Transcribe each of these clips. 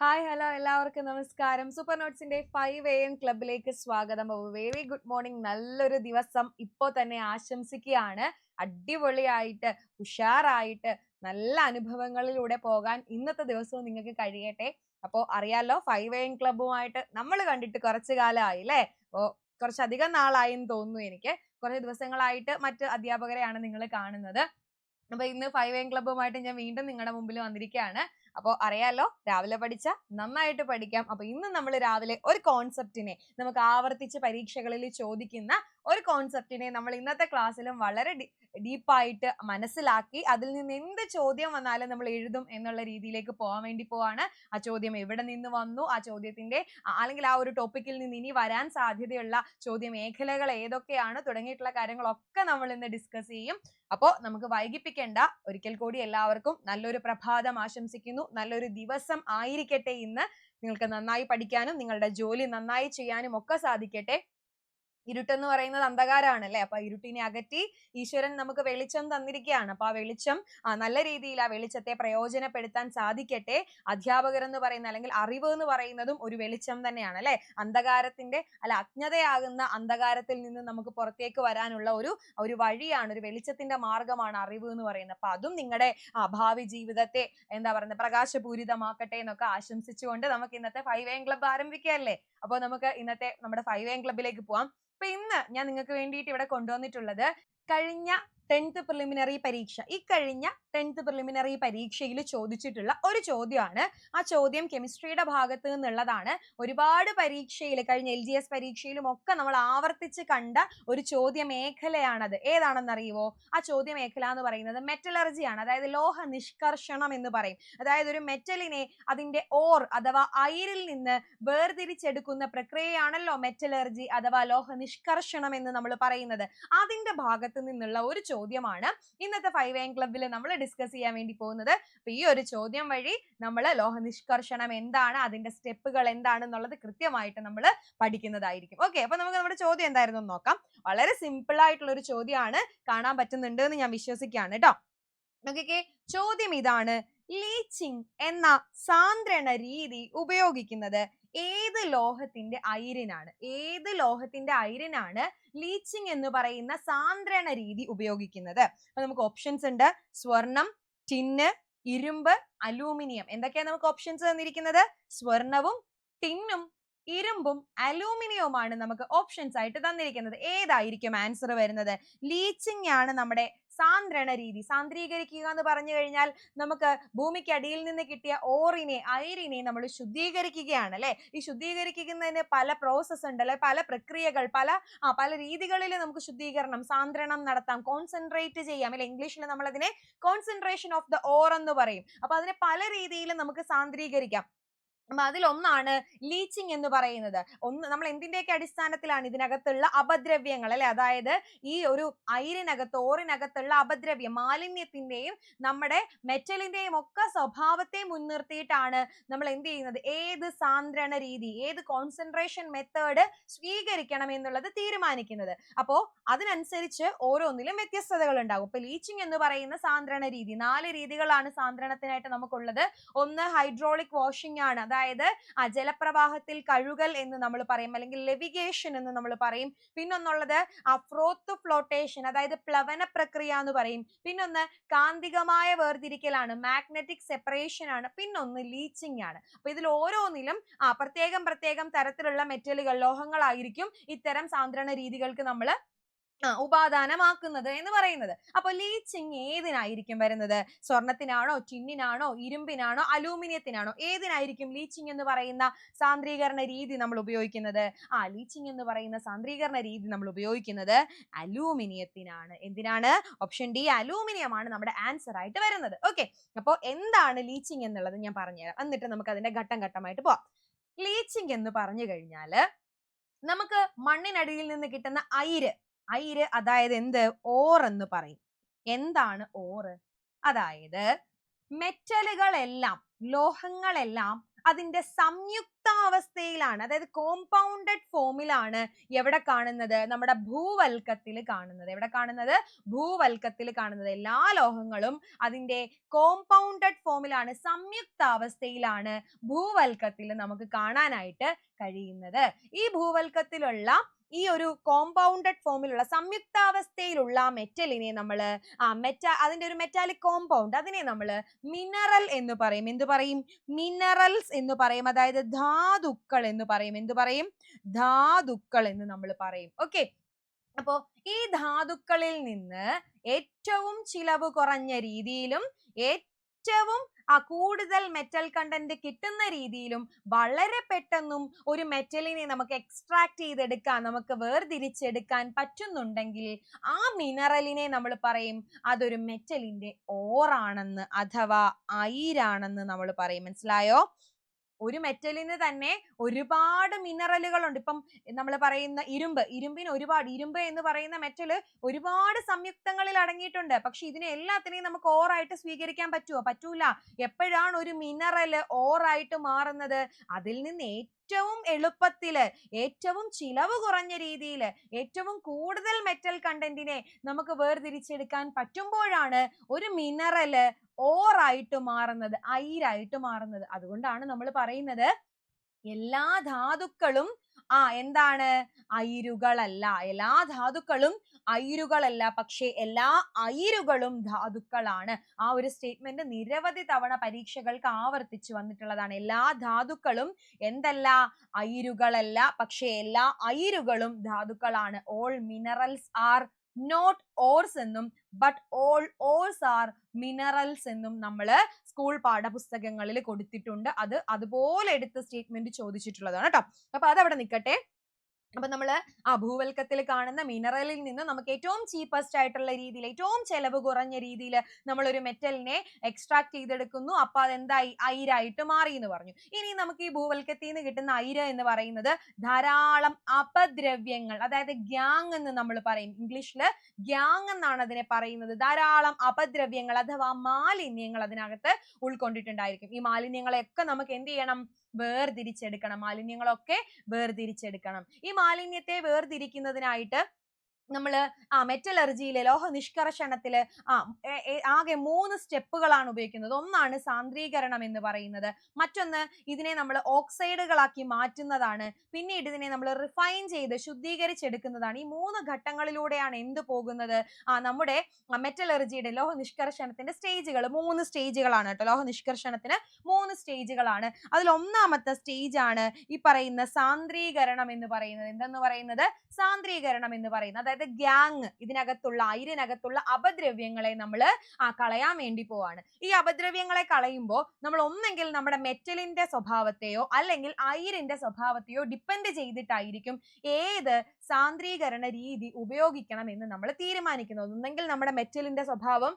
Hi hello എല്ലാവർക്കും നമസ്കാരം. Super നോട്ട്സിന്റെ ഫൈവ് എ എം ക്ലബിലേക്ക് സ്വാഗതം. വെരി ഗുഡ് മോർണിംഗ് നല്ലൊരു ദിവസം ഇപ്പോൾ തന്നെ ആശംസിക്കുകയാണ്. അടിപൊളിയായിട്ട് ഉഷാറായിട്ട് നല്ല അനുഭവങ്ങളിലൂടെ പോകാൻ ഇന്നത്തെ ദിവസവും നിങ്ങൾക്ക് കഴിയട്ടെ. അപ്പോൾ അറിയാലോ ഫൈവ് എ എം ക്ലബുമായിട്ട് നമ്മൾ കണ്ടിട്ട് കുറച്ച് കാലമായി അല്ലേ അപ്പോൾ കുറച്ചധികം നാളായി എന്ന് തോന്നുന്നു എനിക്ക്. കുറച്ച് ദിവസങ്ങളായിട്ട് മറ്റ് അധ്യാപകരെയാണ് നിങ്ങൾ കാണുന്നത്. അപ്പൊ ഇന്ന് ഫൈവ് എം ക്ലബുമായിട്ട് ഞാൻ വീണ്ടും നിങ്ങളുടെ മുമ്പിൽ വന്നിരിക്കുകയാണ്. അപ്പോൾ അറിയാലോ രാവിലെ പഠിച്ച നന്നായിട്ട് പഠിക്കാം. അപ്പൊ ഇന്ന് നമ്മൾ രാവിലെ ഒരു കോൺസെപ്റ്റിനെ നമുക്ക് ആവർത്തിച്ച് പരീക്ഷകളിൽ ചോദിക്കുന്ന ഒരു കോൺസെപ്റ്റിനെ നമ്മൾ ഇന്നത്തെ ക്ലാസ്സിലും വളരെ ഡീപ്പായിട്ട് മനസ്സിലാക്കി അതിൽ നിന്ന് എന്ത് ചോദ്യം വന്നാലും നമ്മൾ എഴുതും എന്നുള്ള രീതിയിലേക്ക് പോകാൻ വേണ്ടി പോവാണ്. ആ ചോദ്യം എവിടെ നിന്ന് വന്നു? ആ ചോദ്യത്തിന്റെ അല്ലെങ്കിൽ ആ ഒരു ടോപ്പിക്കിൽ നിന്ന് ഇനി വരാൻ സാധ്യതയുള്ള ചോദ്യ മേഖലകൾ ഏതൊക്കെയാണ്? തുടങ്ങിയിട്ടുള്ള കാര്യങ്ങളൊക്കെ നമ്മൾ ഇന്ന് ഡിസ്കസ് ചെയ്യും. അപ്പോൾ നമുക്ക് വൈകിപ്പിക്കേണ്ട ഒരിക്കൽ കൂടി എല്ലാവർക്കും നല്ലൊരു പ്രഭാതം ആശംസിക്കുന്നു. നല്ലൊരു ദിവസം ആയിരിക്കട്ടെ ഇന്ന്. നിങ്ങൾക്ക് നന്നായി പഠിക്കാനും നിങ്ങളുടെ ജോലി നന്നായി ചെയ്യാനും ഒക്കെ സാധിക്കട്ടെ. ഇരുട്ടെന്ന് പറയുന്നത് അന്ധകാരമാണ് അല്ലെ അപ്പൊ ഇരുട്ടിനെ അകറ്റി ഈശ്വരൻ നമുക്ക് വെളിച്ചം തന്നിരിക്കുകയാണ്. അപ്പൊ ആ വെളിച്ചം നല്ല രീതിയിൽ ആ വെളിച്ചത്തെ പ്രയോജനപ്പെടുത്താൻ സാധിക്കട്ടെ. അധ്യാപകർ എന്ന് പറയുന്ന അല്ലെങ്കിൽ അറിവ് എന്ന് പറയുന്നതും ഒരു വെളിച്ചം തന്നെയാണ് അല്ലെ? അന്ധകാരത്തിന്റെ അല്ല അജ്ഞതയാകുന്ന അന്ധകാരത്തിൽ നിന്ന് നമുക്ക് പുറത്തേക്ക് വരാനുള്ള ഒരു ഒരു വഴിയാണ് ഒരു വെളിച്ചത്തിന്റെ മാർഗമാണ് അറിവ് എന്ന് പറയുന്നത്. അപ്പൊ അതും നിങ്ങളുടെ ഭാവി ജീവിതത്തെ എന്താ പറയുന്നത് പ്രകാശപൂരിതമാക്കട്ടെ എന്നൊക്കെ ആശംസിച്ചുകൊണ്ട് നമുക്ക് ഇന്നത്തെ ഫൈവ് എം ക്ലബ്ബ് ആരംഭിക്കുകയല്ലേ? അപ്പോൾ നമുക്ക് ഇന്നത്തെ നമ്മുടെ ഫൈവ് എം ക്ലബിലേക്ക് പോവാം. അപ്പൊ ഇന്ന് ഞാൻ നിങ്ങൾക്ക് വേണ്ടിയിട്ട് ഇവിടെ കൊണ്ടുവന്നിട്ടുള്ളത് കഴിഞ്ഞ ടെൻത്ത് പ്രിലിമിനറി പരീക്ഷ. ഇക്കഴിഞ്ഞ കഴിഞ്ഞ ടെൻത്ത് പ്രിലിമിനറി പരീക്ഷയിൽ ചോദിച്ചിട്ടുള്ള ഒരു ചോദ്യമാണ്. ആ ചോദ്യം കെമിസ്ട്രിയുടെ ഭാഗത്ത് നിന്നുള്ളതാണ്. ഒരുപാട് പരീക്ഷയിൽ കഴിഞ്ഞ എൽ ജി എസ് പരീക്ഷയിലും ഒക്കെ നമ്മൾ ആവർത്തിച്ച് കണ്ട ഒരു ചോദ്യ മേഖലയാണത് ഏതാണെന്ന് അറിയുമോ ആ ചോദ്യ മേഖല എന്ന് പറയുന്നത് മെറ്റലർജിയാണ് അതായത് ലോഹ നിഷ്കർഷണം എന്ന് പറയും. അതായത് ഒരു മെറ്റലിനെ അതിന്റെ ഓർ അഥവാ അയിരിൽ നിന്ന് വേർതിരിച്ചെടുക്കുന്ന പ്രക്രിയയാണല്ലോ മെറ്റലർജി അഥവാ ലോഹ നിഷ്കർഷണം എന്ന് നമ്മൾ പറയുന്നത്. അതിന്റെ ഭാഗത്ത് നിന്നുള്ള ഒരു ചോദ്യമാണ്. ഇന്നത്തെ ഫൈവ് എം ക്ലബിൽ നമ്മൾ ഡിസ്കസ് ചെയ്യാൻ വേണ്ടി പോകുന്നത് അപ്പൊ ഈ ഒരു ചോദ്യം വഴി നമ്മൾ ലോഹ നിഷ്കർഷണം എന്താണ് അതിന്റെ സ്റ്റെപ്പുകൾ എന്താണെന്നുള്ളത് കൃത്യമായിട്ട് നമ്മൾ പഠിക്കുന്നതായിരിക്കും. ഓക്കെ അപ്പൊ നമുക്ക് നമ്മുടെ ചോദ്യം എന്തായിരുന്നു നോക്കാം. വളരെ സിമ്പിൾ ആയിട്ടുള്ള ഒരു ചോദ്യമാണ്. കാണാൻ പറ്റുന്നുണ്ട് എന്ന് ഞാൻ വിശ്വസിക്കുകയാണ് കേട്ടോ. നോക്കിക്കേ ചോദ്യം ഇതാണ്. ലീച്ചിങ് എന്ന സാന്ദ്രണ രീതി ഉപയോഗിക്കുന്നത് ഏത് ലോഹത്തിന്റെ അയിരിനാണ്? ഏത് ലോഹത്തിന്റെ അയിരിനാണ് ലീച്ചിങ് എന്ന് പറയുന്ന സാന്ദ്രണ രീതി ഉപയോഗിക്കുന്നത്? അപ്പൊ നമുക്ക് ഓപ്ഷൻസ് ഉണ്ട്. സ്വർണം ടിന്ന് ഇരുമ്പ് അലൂമിനിയം. എന്തൊക്കെയാണ് നമുക്ക് ഓപ്ഷൻസ് തന്നിരിക്കുന്നത്? സ്വർണവും ടിന്നും ഇരുമ്പും അലൂമിനിയവുമാണ് നമുക്ക് ഓപ്ഷൻസ് ആയിട്ട് തന്നിരിക്കുന്നത്. ഏതായിരിക്കും ആൻസർ വരുന്നത്? ലീച്ചിങ് ആണ് നമ്മുടെ സാന്ദ്രണ രീതി സാന്ദ്രീകരിക്കുക എന്ന് പറഞ്ഞു കഴിഞ്ഞാൽ നമുക്ക് ഭൂമിക്ക് അടിയിൽ നിന്ന് കിട്ടിയ ഓറിനെ അയിരിനെ നമ്മൾ ശുദ്ധീകരിക്കുകയാണ് അല്ലെ? ഈ ശുദ്ധീകരിക്കുന്നതിന് പല പ്രോസസ്സ് ഉണ്ട് അല്ലെ? പല പ്രക്രിയകൾ പല ആ പല രീതികളിൽ നമുക്ക് ശുദ്ധീകരണം സാന്ദ്രണം നടത്താം കോൺസെൻട്രേറ്റ് ചെയ്യാം അല്ലെ? ഇംഗ്ലീഷിൽ നമ്മൾ അതിനെ കോൺസെൻട്രേഷൻ ഓഫ് ദ ഓർ എന്ന് പറയും. അപ്പൊ അതിനെ പല രീതിയിൽ നമുക്ക് സാന്ദ്രീകരിക്കാം. അപ്പൊ അതിലൊന്നാണ് ലീച്ചിങ് എന്ന് പറയുന്നത്. ഒന്ന് നമ്മൾ എന്തിന്റെയൊക്കെ അടിസ്ഥാനത്തിലാണ് ഇതിനകത്തുള്ള അപദ്രവ്യങ്ങൾ അല്ലെ? അതായത് ഈ ഒരു അയിരിനകത്ത് ഓറിനകത്തുള്ള അപദ്രവ്യം മാലിന്യത്തിന്റെയും നമ്മുടെ മെറ്റലിന്റെയും ഒക്കെ സ്വഭാവത്തെ മുൻനിർത്തിയിട്ടാണ് നമ്മൾ എന്ത് ചെയ്യുന്നത്? ഏത് സാന്ദ്രണ രീതി ഏത് കോൺസെൻട്രേഷൻ മെത്തേഡ് സ്വീകരിക്കണം എന്നുള്ളത് തീരുമാനിക്കുന്നത്. അപ്പോ അതിനനുസരിച്ച് ഓരോന്നിലും വ്യത്യസ്തതകൾ ഉണ്ടാകും. ഇപ്പൊ ലീച്ചിങ് എന്ന് പറയുന്ന സാന്ദ്രണ രീതി നാല് രീതികളാണ് സാന്ദ്രണത്തിനായിട്ട് നമുക്കുള്ളത്. ഒന്ന് ഹൈഡ്രോളിക് വാഷിംഗ് ആണ്. അതായത് ആ ജലപ്രവാഹത്തിൽ കഴുകൽ എന്ന് നമ്മൾ പറയും അല്ലെങ്കിൽ ലെവിഗേഷൻ എന്ന് നമ്മൾ പറയും. പിന്നൊന്നുള്ളത് ആ ഫ്രോത്ത് ഫ്ലോട്ടേഷൻ അതായത് പ്ലവന പ്രക്രിയ എന്ന് പറയും. പിന്നൊന്ന് കാന്തികമായ വേർതിരിക്കലാണ് മാഗ്നറ്റിക് സെപ്പറേഷൻ ആണ്. പിന്നൊന്ന് ലീച്ചിങ് ആണ്. അപ്പൊ ഇതിൽ ഓരോന്നിലും ആ പ്രത്യേകം പ്രത്യേകം തരത്തിലുള്ള മെറ്റലുകൾ ലോഹങ്ങളായിരിക്കും ഇത്തരം സാന്ദ്രണ രീതികൾക്ക് നമ്മൾ ഉപാദാനമാക്കുന്നത് എന്ന് പറയുന്നത്. അപ്പൊ ലീച്ചിങ് ഏതിനായിരിക്കും വരുന്നത്? സ്വർണത്തിനാണോ ടിന്നിനാണോ ഇരുമ്പിനാണോ അലൂമിനിയത്തിനാണോ? ഏതിനായിരിക്കും ലീച്ചിങ് എന്ന് പറയുന്ന സാന്ദ്രീകരണ രീതി നമ്മൾ ഉപയോഗിക്കുന്നത്? ആ ലീച്ചിങ് എന്ന് പറയുന്ന സാന്ദ്രീകരണ രീതി നമ്മൾ ഉപയോഗിക്കുന്നത് അലൂമിനിയത്തിനാണ്. എന്തിനാണ്? ഓപ്ഷൻ ഡി അലൂമിനിയമാണ് നമ്മുടെ ആൻസർ ആയിട്ട് വരുന്നത്. ഓക്കെ. അപ്പോൾ എന്താണ് ലീച്ചിങ് എന്നുള്ളത് ഞാൻ പറഞ്ഞുതരാം എന്നിട്ട് നമുക്ക് അതിന്റെ ഘട്ടം ഘട്ടമായിട്ട് പോവാം. ലീച്ചിങ് എന്ന് പറഞ്ഞു കഴിഞ്ഞാൽ നമുക്ക് മണ്ണിനടിയിൽ നിന്ന് കിട്ടുന്ന അയിര് അയിര് അതായത് എന്ത്? ഓർ എന്ന് പറയും. എന്താണ് ഓറ് അതായത് മെറ്റലുകളെല്ലാം ലോഹങ്ങളെല്ലാം അതിന്റെ സംയുക്താവസ്ഥയിലാണ് അതായത് കോമ്പൗണ്ടഡ് ഫോമിലാണ് എവിടെ കാണുന്നത്? നമ്മുടെ ഭൂവൽക്കത്തിൽ കാണുന്നത്. എവിടെ കാണുന്നത്? ഭൂവൽക്കത്തിൽ കാണുന്നത്. എല്ലാ ലോഹങ്ങളും അതിന്റെ കോമ്പൗണ്ടഡ് ഫോമിലാണ് സംയുക്താവസ്ഥയിലാണ് ഭൂവൽക്കത്തിൽ നമുക്ക് കാണാനായിട്ട് കഴിയുന്നത്. ഈ ഭൂവൽക്കത്തിലുള്ള ഈ ഒരു കോമ്പൗണ്ടഡ് ഫോമിലുള്ള സംയുക്താവസ്ഥയിലുള്ള മെറ്റലിനെ നമ്മൾ ആ മെറ്റ അതിന്റെ ഒരു മെറ്റാലിക് കോമ്പൗണ്ട് അതിനെ നമ്മൾ മിനറൽ എന്ന് പറയും. എന്ത് പറയും? മിനറൽസ് എന്ന് പറയും. അതായത് ധാതുക്കൾ എന്ന് പറയും. എന്ത് പറയും? ധാതുക്കൾ എന്ന് നമ്മൾ പറയും. ഓക്കെ അപ്പോൾ ഈ ധാതുക്കളിൽ നിന്ന് ഏറ്റവും ചിലവ് കുറഞ്ഞ രീതിയിലും ഏറ്റവും ആ കൂടുതൽ മെറ്റൽ കണ്ടന്റ് കിട്ടുന്ന രീതിയിലും വളരെ പെട്ടെന്നും ഒരു മെറ്റലിനെ നമുക്ക് എക്സ്ട്രാക്ട് ചെയ്തെടുക്കാൻ നമുക്ക് വേർതിരിച്ചെടുക്കാൻ പറ്റുന്നുണ്ടെങ്കിൽ ആ മിനറലിനെ നമ്മൾ പറയും അതൊരു മെറ്റലിന്റെ ഓറാണെന്ന് അഥവാ അയിരാണെന്ന് നമ്മൾ പറയും. മനസ്സിലായോ? ഒരു മെറ്റലിന് തന്നെ ഒരുപാട് മിനറലുകൾ ഉണ്ട് ഇപ്പം നമ്മൾ പറയുന്ന ഇരുമ്പ് ഇരുമ്പിന് ഒരുപാട് ഇരുമ്പ് എന്ന് പറയുന്ന മെറ്റൽ ഒരുപാട് സംയുക്തങ്ങളിൽ അടങ്ങിയിട്ടുണ്ട്. പക്ഷെ ഇതിനെ എല്ലാത്തിനെയും നമുക്ക് ഓറായിട്ട് സ്വീകരിക്കാൻ പറ്റുമോ പറ്റൂല. എപ്പോഴാണ് ഒരു മിനറൽ ഓറായിട്ട് മാറുന്നത്? അതിൽ നിന്ന് ഏറ്റവും എളുപ്പത്തിൽ ഏറ്റവും ചിലവ് കുറഞ്ഞ രീതിയിൽ ഏറ്റവും കൂടുതൽ മെറ്റൽ കണ്ടന്റിനെ നമുക്ക് വേർതിരിച്ചെടുക്കാൻ പറ്റുമ്പോഴാണ് ഒരു മിനറൽ ഓറായിട്ട് മാറുന്നത് അയിരായിട്ട് മാറുന്നത്. അതുകൊണ്ടാണ് നമ്മൾ പറയുന്നത് എല്ലാ ധാതുക്കളും ആ എന്താണ്? അയിരുകളല്ല. എല്ലാ ധാതുക്കളും അയിരുകളല്ല. പക്ഷേ എല്ലാ അയിരുകളും ധാതുക്കളാണ്. ആ ഒരു സ്റ്റേറ്റ്മെന്റ് നിരവധി തവണ പരീക്ഷകൾക്ക് ആവർത്തിച്ചു വന്നിട്ടുള്ളതാണ്. എല്ലാ ധാതുക്കളും എന്തല്ല? അയിരുകളല്ല. പക്ഷേ എല്ലാ അയിരുകളും ധാതുക്കളാണ്. All minerals are not ores എന്നും but all ores are minerals എന്നും നമ്മൾ സ്കൂൾ പാഠപുസ്തകങ്ങളിൽ കൊടുത്തിട്ടുണ്ട്. അത് അതുപോലെ എടുത്ത സ്റ്റേറ്റ്മെന്റ് ചോദിച്ചിട്ടുള്ളതാണ് കേട്ടോ അപ്പൊ അതവിടെ നിൽക്കട്ടെ. അപ്പൊ നമ്മൾ ആ ഭൂവൽക്കത്തിൽ കാണുന്ന മിനറലിൽ നിന്ന് നമുക്ക് ഏറ്റവും ചീപ്പസ്റ്റ് ആയിട്ടുള്ള രീതിയിൽ ഏറ്റവും ചെലവ് കുറഞ്ഞ രീതിയിൽ നമ്മൾ ഒരു മെറ്റലിനെ എക്സ്ട്രാക്ട് ചെയ്തെടുക്കുന്നു. അപ്പൊ അതെന്തായി? അയിരായിട്ട് മാറി എന്ന് പറഞ്ഞു. ഇനി നമുക്ക് ഈ ഭൂവൽക്കത്തിൽ നിന്ന് കിട്ടുന്ന അയിര എന്ന് പറയുന്നത് ധാരാളം അപദ്രവ്യങ്ങൾ അതായത് ഗ്യാങ് എന്ന് നമ്മൾ പറയും. ഇംഗ്ലീഷിൽ ഗ്യാങ് എന്നാണ് അതിനെ പറയുന്നത്. ധാരാളം അപദ്രവ്യങ്ങൾ അഥവാ മാലിന്യങ്ങൾ അതിനകത്ത് ഉൾക്കൊണ്ടിട്ടുണ്ടായിരിക്കും. ഈ മാലിന്യങ്ങളെയൊക്കെ നമുക്ക് എന്ത് ചെയ്യണം? വേർതിരിച്ചെടുക്കണം. മാലിന്യങ്ങളൊക്കെ വേർതിരിച്ചെടുക്കണം. ഈ മാലിന്യത്തെ വേർതിരിക്കുന്നതിനായിട്ട് നമ്മൾ ആ മെറ്റലർജിയിലെ ലോഹ നിഷ്കർഷണത്തിൽ ആ ആകെ മൂന്ന് സ്റ്റെപ്പുകളാണ് ഉപയോഗിക്കുന്നത്. ഒന്നാണ് സാന്ദ്രീകരണം എന്ന് പറയുന്നത്. മറ്റൊന്ന് ഇതിനെ നമ്മൾ ഓക്സൈഡുകളാക്കി മാറ്റുന്നതാണ്. പിന്നീട് ഇതിനെ നമ്മൾ റിഫൈൻ ചെയ്ത് ശുദ്ധീകരിച്ചെടുക്കുന്നതാണ്. ഈ മൂന്ന് ഘട്ടങ്ങളിലൂടെയാണ് എന്ത് പോകുന്നത്? ആ നമ്മുടെ മെറ്റലർജിയുടെ ലോഹ നിഷ്കർഷണത്തിന്റെ സ്റ്റേജുകൾ മൂന്ന് സ്റ്റേജുകളാണ് കേട്ടോ. ലോഹ നിഷ്കർഷണത്തിന് മൂന്ന് സ്റ്റേജുകളാണ്. അതിൽ ഒന്നാമത്തെ സ്റ്റേജ് ആണ് ഈ പറയുന്ന സാന്ദ്രീകരണം എന്ന് പറയുന്നത്. എന്തെന്ന് പറയുന്നത്? സാന്ദ്രീകരണം എന്ന് പറയുന്നത്. അതായത് ഗ്യാങ് ഇതിനകത്തുള്ള അയിരിനകത്തുള്ള അപദ്രവ്യങ്ങളെ നമ്മൾ ആ കളയാൻ വേണ്ടി പോവാണ്. ഈ അപദ്രവ്യങ്ങളെ കളയുമ്പോൾ നമ്മൾ ഒന്നെങ്കിൽ നമ്മുടെ മെറ്റലിന്റെ സ്വഭാവത്തെയോ അല്ലെങ്കിൽ അയിരിന്റെ സ്വഭാവത്തെയോ ഡിപ്പെൻഡ് ചെയ്തിട്ടായിരിക്കും ഏത് സാന്ദ്രീകരണ രീതി ഉപയോഗിക്കണം എന്ന് നമ്മൾ തീരുമാനിക്കുന്നത്. ഒന്നെങ്കിൽ നമ്മുടെ മെറ്റലിന്റെ സ്വഭാവം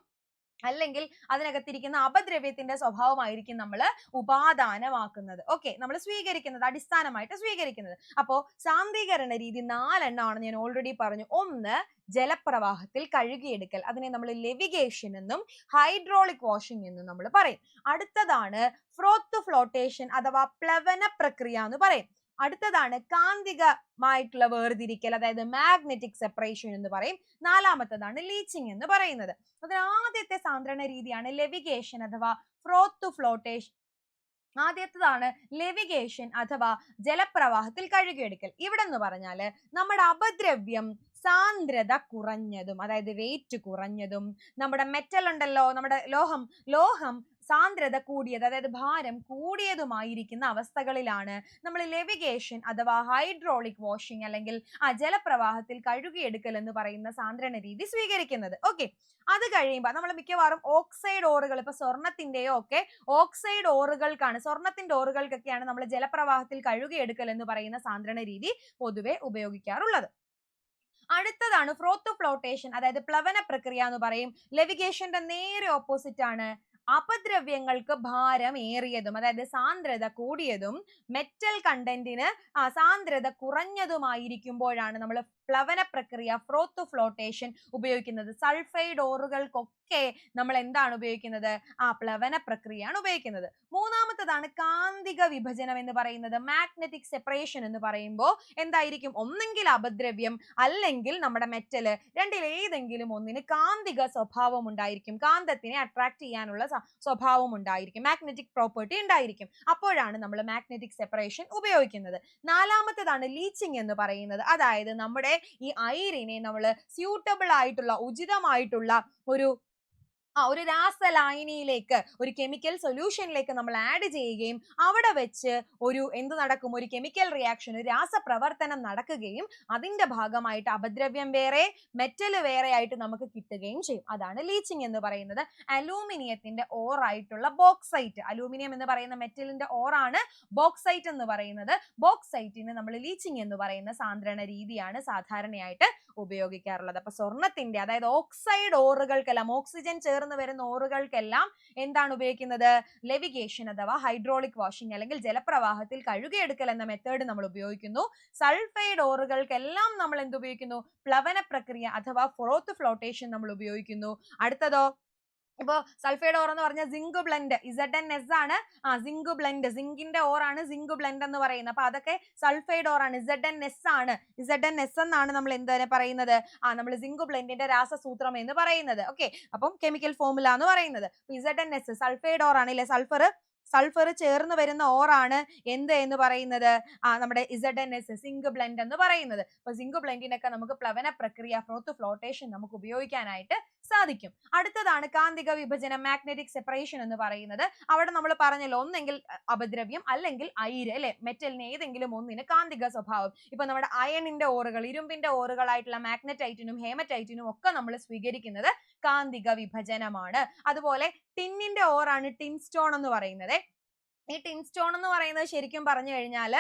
അല്ലെങ്കിൽ അതിനകത്തിരിക്കുന്ന അപദ്രവ്യത്തിന്റെ സ്വഭാവമായിരിക്കും നമ്മൾ ഉപാദാനമാക്കുന്നത്. ഓക്കെ നമ്മൾ സ്വീകരിക്കുന്നത് അടിസ്ഥാനമായിട്ട് സ്വീകരിക്കുന്നത്. അപ്പോ സാന്ദ്രീകരണ രീതി നാലെണ്ണമാണ് ഞാൻ ഓൾറെഡി പറഞ്ഞു. ഒന്ന് ജലപ്രവാഹത്തിൽ കഴുകിയെടുക്കൽ. അതിനെ നമ്മൾ ലെവിഗേഷൻ എന്നും ഹൈഡ്രോളിക് വാഷിംഗ് എന്നും നമ്മൾ പറയും. അടുത്തതാണ് ഫ്രോത്ത് ഫ്ലോട്ടേഷൻ അഥവാ പ്ലവന പ്രക്രിയ എന്ന് പറയും. അടുത്തതാണ് കാന്തികമായിട്ടുള്ള വേർതിരിക്കൽ അതായത് മാഗ്നറ്റിക് സെപ്പറേഷൻ എന്ന് പറയും. നാലാമത്തതാണ് ലീച്ചിങ് എന്ന് പറയുന്നത്. അതിൽ ആദ്യത്തെ സാന്ദ്രണ രീതിയാണ് ലെവിഗേഷൻ അഥവാ ഫ്രോത്ത് ഫ്ലോട്ടേഷൻ ആദ്യത്തതാണ് ലെവിഗേഷൻ അഥവാ ജലപ്രവാഹത്തിൽ കഴുകിയെടുക്കൽ. ഇവിടെ എന്ന് പറഞ്ഞാൽ നമ്മുടെ അപദ്രവ്യം സാന്ദ്രത കുറഞ്ഞതും അതായത് വെയിറ്റ് കുറഞ്ഞതും നമ്മുടെ മെറ്റൽ ഉണ്ടല്ലോ നമ്മുടെ ലോഹം ലോഹം സാന്ദ്രത കൂടിയത് അതായത് ഭാരം കൂടിയതുമായിരിക്കുന്ന അവസ്ഥകളിലാണ് നമ്മൾ ലെവിഗേഷൻ അഥവാ ഹൈഡ്രോളിക് വാഷിംഗ് അല്ലെങ്കിൽ ആ ജലപ്രവാഹത്തിൽ കഴുകിയെടുക്കൽ എന്ന് പറയുന്ന സാന്ദ്രണ രീതി സ്വീകരിക്കുന്നത്. ഓക്കെ അത് കഴിയുമ്പോൾ നമ്മൾ മിക്കവാറും ഓക്സൈഡ് ഓറുകൾ ഇപ്പൊ സ്വർണത്തിന്റെയോ ഒക്കെ ഓക്സൈഡ് ഓറുകൾക്കാണ് സ്വർണത്തിന്റെ ഓറുകൾക്കൊക്കെയാണ് നമ്മൾ ജലപ്രവാഹത്തിൽ കഴുകിയെടുക്കൽ എന്ന് പറയുന്ന സാന്ദ്രണ രീതി പൊതുവെ ഉപയോഗിക്കാറുള്ളത്. അടുത്തതാണ് ഫ്രോത്ത് ഫ്ലോട്ടേഷൻ അതായത് പ്ലവന പ്രക്രിയ എന്ന് പറയും. ലെവിഗേഷന്റെ നേരെ ഓപ്പോസിറ്റ് ആണ് അപദ്രവ്യങ്ങൾക്ക് ഭാരം ഏറിയതും അതായത് സാന്ദ്രത കൂടിയതും മെറ്റൽ കണ്ടന്റിന് സാന്ദ്രത കുറഞ്ഞതുമായിരിക്കുമ്പോഴാണ് നമ്മൾ പ്ലവന പ്രക്രിയ ഫ്രോത്ത് ഫ്ലോട്ടേഷൻ ഉപയോഗിക്കുന്നത്. സൾഫൈഡ് ഓറുകൾക്കൊക്കെ നമ്മൾ എന്താണ് ഉപയോഗിക്കുന്നത്? ആ പ്ലവന പ്രക്രിയയാണ് ഉപയോഗിക്കുന്നത്. മൂന്നാമത്തതാണ് കാന്തിക വിഭജനം എന്ന് പറയുന്നത്. മാഗ്നറ്റിക് സെപ്പറേഷൻ എന്ന് പറയുമ്പോൾ എന്തായിരിക്കും? ഒന്നെങ്കിൽ അപദ്രവ്യം അല്ലെങ്കിൽ നമ്മുടെ മെറ്റൽ രണ്ടിൽ ഏതെങ്കിലും ഒന്നിന് കാന്തിക സ്വഭാവം ഉണ്ടായിരിക്കും. കാന്തത്തിനെ അട്രാക്ട് ചെയ്യാനുള്ള സ്വഭാവം ഉണ്ടായിരിക്കും. മാഗ്നറ്റിക് പ്രോപ്പർട്ടി ഉണ്ടായിരിക്കും. അപ്പോഴാണ് നമ്മൾ മാഗ്നറ്റിക് സെപ്പറേഷൻ ഉപയോഗിക്കുന്നത്. നാലാമത്തതാണ് ലീച്ചിങ് എന്ന് പറയുന്നത്. അതായത് നമ്മുടെ ഈ ഐറിനെ നമ്മൾ സ്യൂട്ടബിൾ ആയിട്ടുള്ള ഉചിതമായിട്ടുള്ള ഒരു ആ ഒരു രാസലായനിയിലേക്ക് ഒരു കെമിക്കൽ സൊല്യൂഷനിലേക്ക് നമ്മൾ ആഡ് ചെയ്യുകയും അവിടെ വെച്ച് ഒരു എന്ത് നടക്കും? ഒരു കെമിക്കൽ റിയാക്ഷൻ ഒരു രാസപ്രവർത്തനം നടക്കുകയും അതിന്റെ ഭാഗമായിട്ട് അപദ്രവ്യം വേറെ മെറ്റൽ വേറെ ആയിട്ട് നമുക്ക് കിട്ടുകയും ചെയ്യും. അതാണ് ലീച്ചിങ് എന്ന് പറയുന്നത്. അലൂമിനിയത്തിന്റെ ഓറായിട്ടുള്ള ബോക്സൈറ്റ് അലൂമിനിയം എന്ന് പറയുന്ന മെറ്റലിന്റെ ഓറാണ് ബോക്സൈറ്റ് എന്ന് പറയുന്നത്. ബോക്സൈറ്റിന് നമ്മൾ ലീച്ചിങ് എന്ന് പറയുന്ന സാന്ദ്രണ രീതിയാണ് സാധാരണയായിട്ട് ഉപയോഗിക്കാറുള്ളത്. അപ്പൊ സ്വർണത്തിന്റെ അതായത് ഓക്സൈഡ് ഓറുകൾക്കെല്ലാം ഓക്സിജൻ ചേർന്ന് വരുന്ന ഓറുകൾക്കെല്ലാം എന്താണ് ഉപയോഗിക്കുന്നത്? ലെവിഗേഷൻ അഥവാ ഹൈഡ്രോളിക് വാഷിംഗ് അല്ലെങ്കിൽ ജലപ്രവാഹത്തിൽ കഴുകിയെടുക്കൽ എന്ന മെത്തേഡ് നമ്മൾ ഉപയോഗിക്കുന്നു. സൾഫൈഡ് ഓറുകൾക്കെല്ലാം നമ്മൾ എന്ത് ഉപയോഗിക്കുന്നു പ്ലവന പ്രക്രിയ അഥവാ ഫ്രോത്ത് ഫ്ലോട്ടേഷൻ നമ്മൾ ഉപയോഗിക്കുന്നു. അടുത്തതോ? ഇപ്പോ സൾഫൈഡ് ഓർ എന്ന് പറഞ്ഞാൽ zinc blende Z N S ആണ്. ആ സിങ്ക് ബ്ലെൻഡ് സിങ്കിന്റെ ഓർ ആണ് സിങ്ക് ബ്ലെൻഡ് എന്ന് പറയുന്നത്. അപ്പൊ അതൊക്കെ സൾഫൈഡ് ഓർ ആണ് ഇസഡ് എൻ എസ് ആണ്. ഇസഡ് എൻ എസ് എന്നാണ് നമ്മൾ എന്താണ് പറയുന്നത്? ആ നമ്മൾ സിങ്ക് ബ്ലെൻഡിന്റെ രാസസൂത്രം എന്ന് പറയുന്നത്. ഓക്കെ അപ്പം കെമിക്കൽ ഫോമുല എന്ന് പറയുന്നത്. Z N S sulphide ore ആണ് ഇല്ലേ? സൾഫർ സൾഫർ ചേർന്ന് വരുന്ന ഓറാണ് എന്ത് എന്ന് പറയുന്നത്? ആ നമ്മുടെ Z N S zinc blende എന്ന് പറയുന്നത്. അപ്പൊ സിങ്ക് ബ്ലെൻഡിനൊക്കെ നമുക്ക് പ്ലവന പ്രക്രിയ ഫ്രോത്ത് ഫ്ലോട്ടേഷൻ നമുക്ക് ഉപയോഗിക്കാനായിട്ട് സാധിക്കും. അടുത്തതാണ് കാന്തിക വിഭജനം മാഗ്നറ്റിക് സെപ്പറേഷൻ എന്ന് പറയുന്നത്. അവിടെ നമ്മൾ പറഞ്ഞല്ലോ ഒന്നെങ്കിൽ അപദ്രവ്യം അല്ലെങ്കിൽ അയിര് അല്ലെ? മെറ്റലിന് ഏതെങ്കിലും ഒന്നിന് കാന്തിക സ്വഭാവം. ഇപ്പൊ നമ്മുടെ അയണിന്റെ ഓറുകൾ ഇരുമ്പിന്റെ ഓറുകളായിട്ടുള്ള മാഗ്നറ്റൈറ്റിനും ഹേമറ്റൈറ്റിനും ഒക്കെ നമ്മൾ സ്വീകരിക്കുന്നത് കാന്തിക വിഭജനമാണ്. അതുപോലെ ടിന്നിന്റെ ഓറാണ് ടിൻ സ്റ്റോൺ എന്ന് പറയുന്നത്. ഈ ടിൻ സ്റ്റോൺ എന്ന് പറയുന്നത് ശരിക്കും പറഞ്ഞു കഴിഞ്ഞാൽ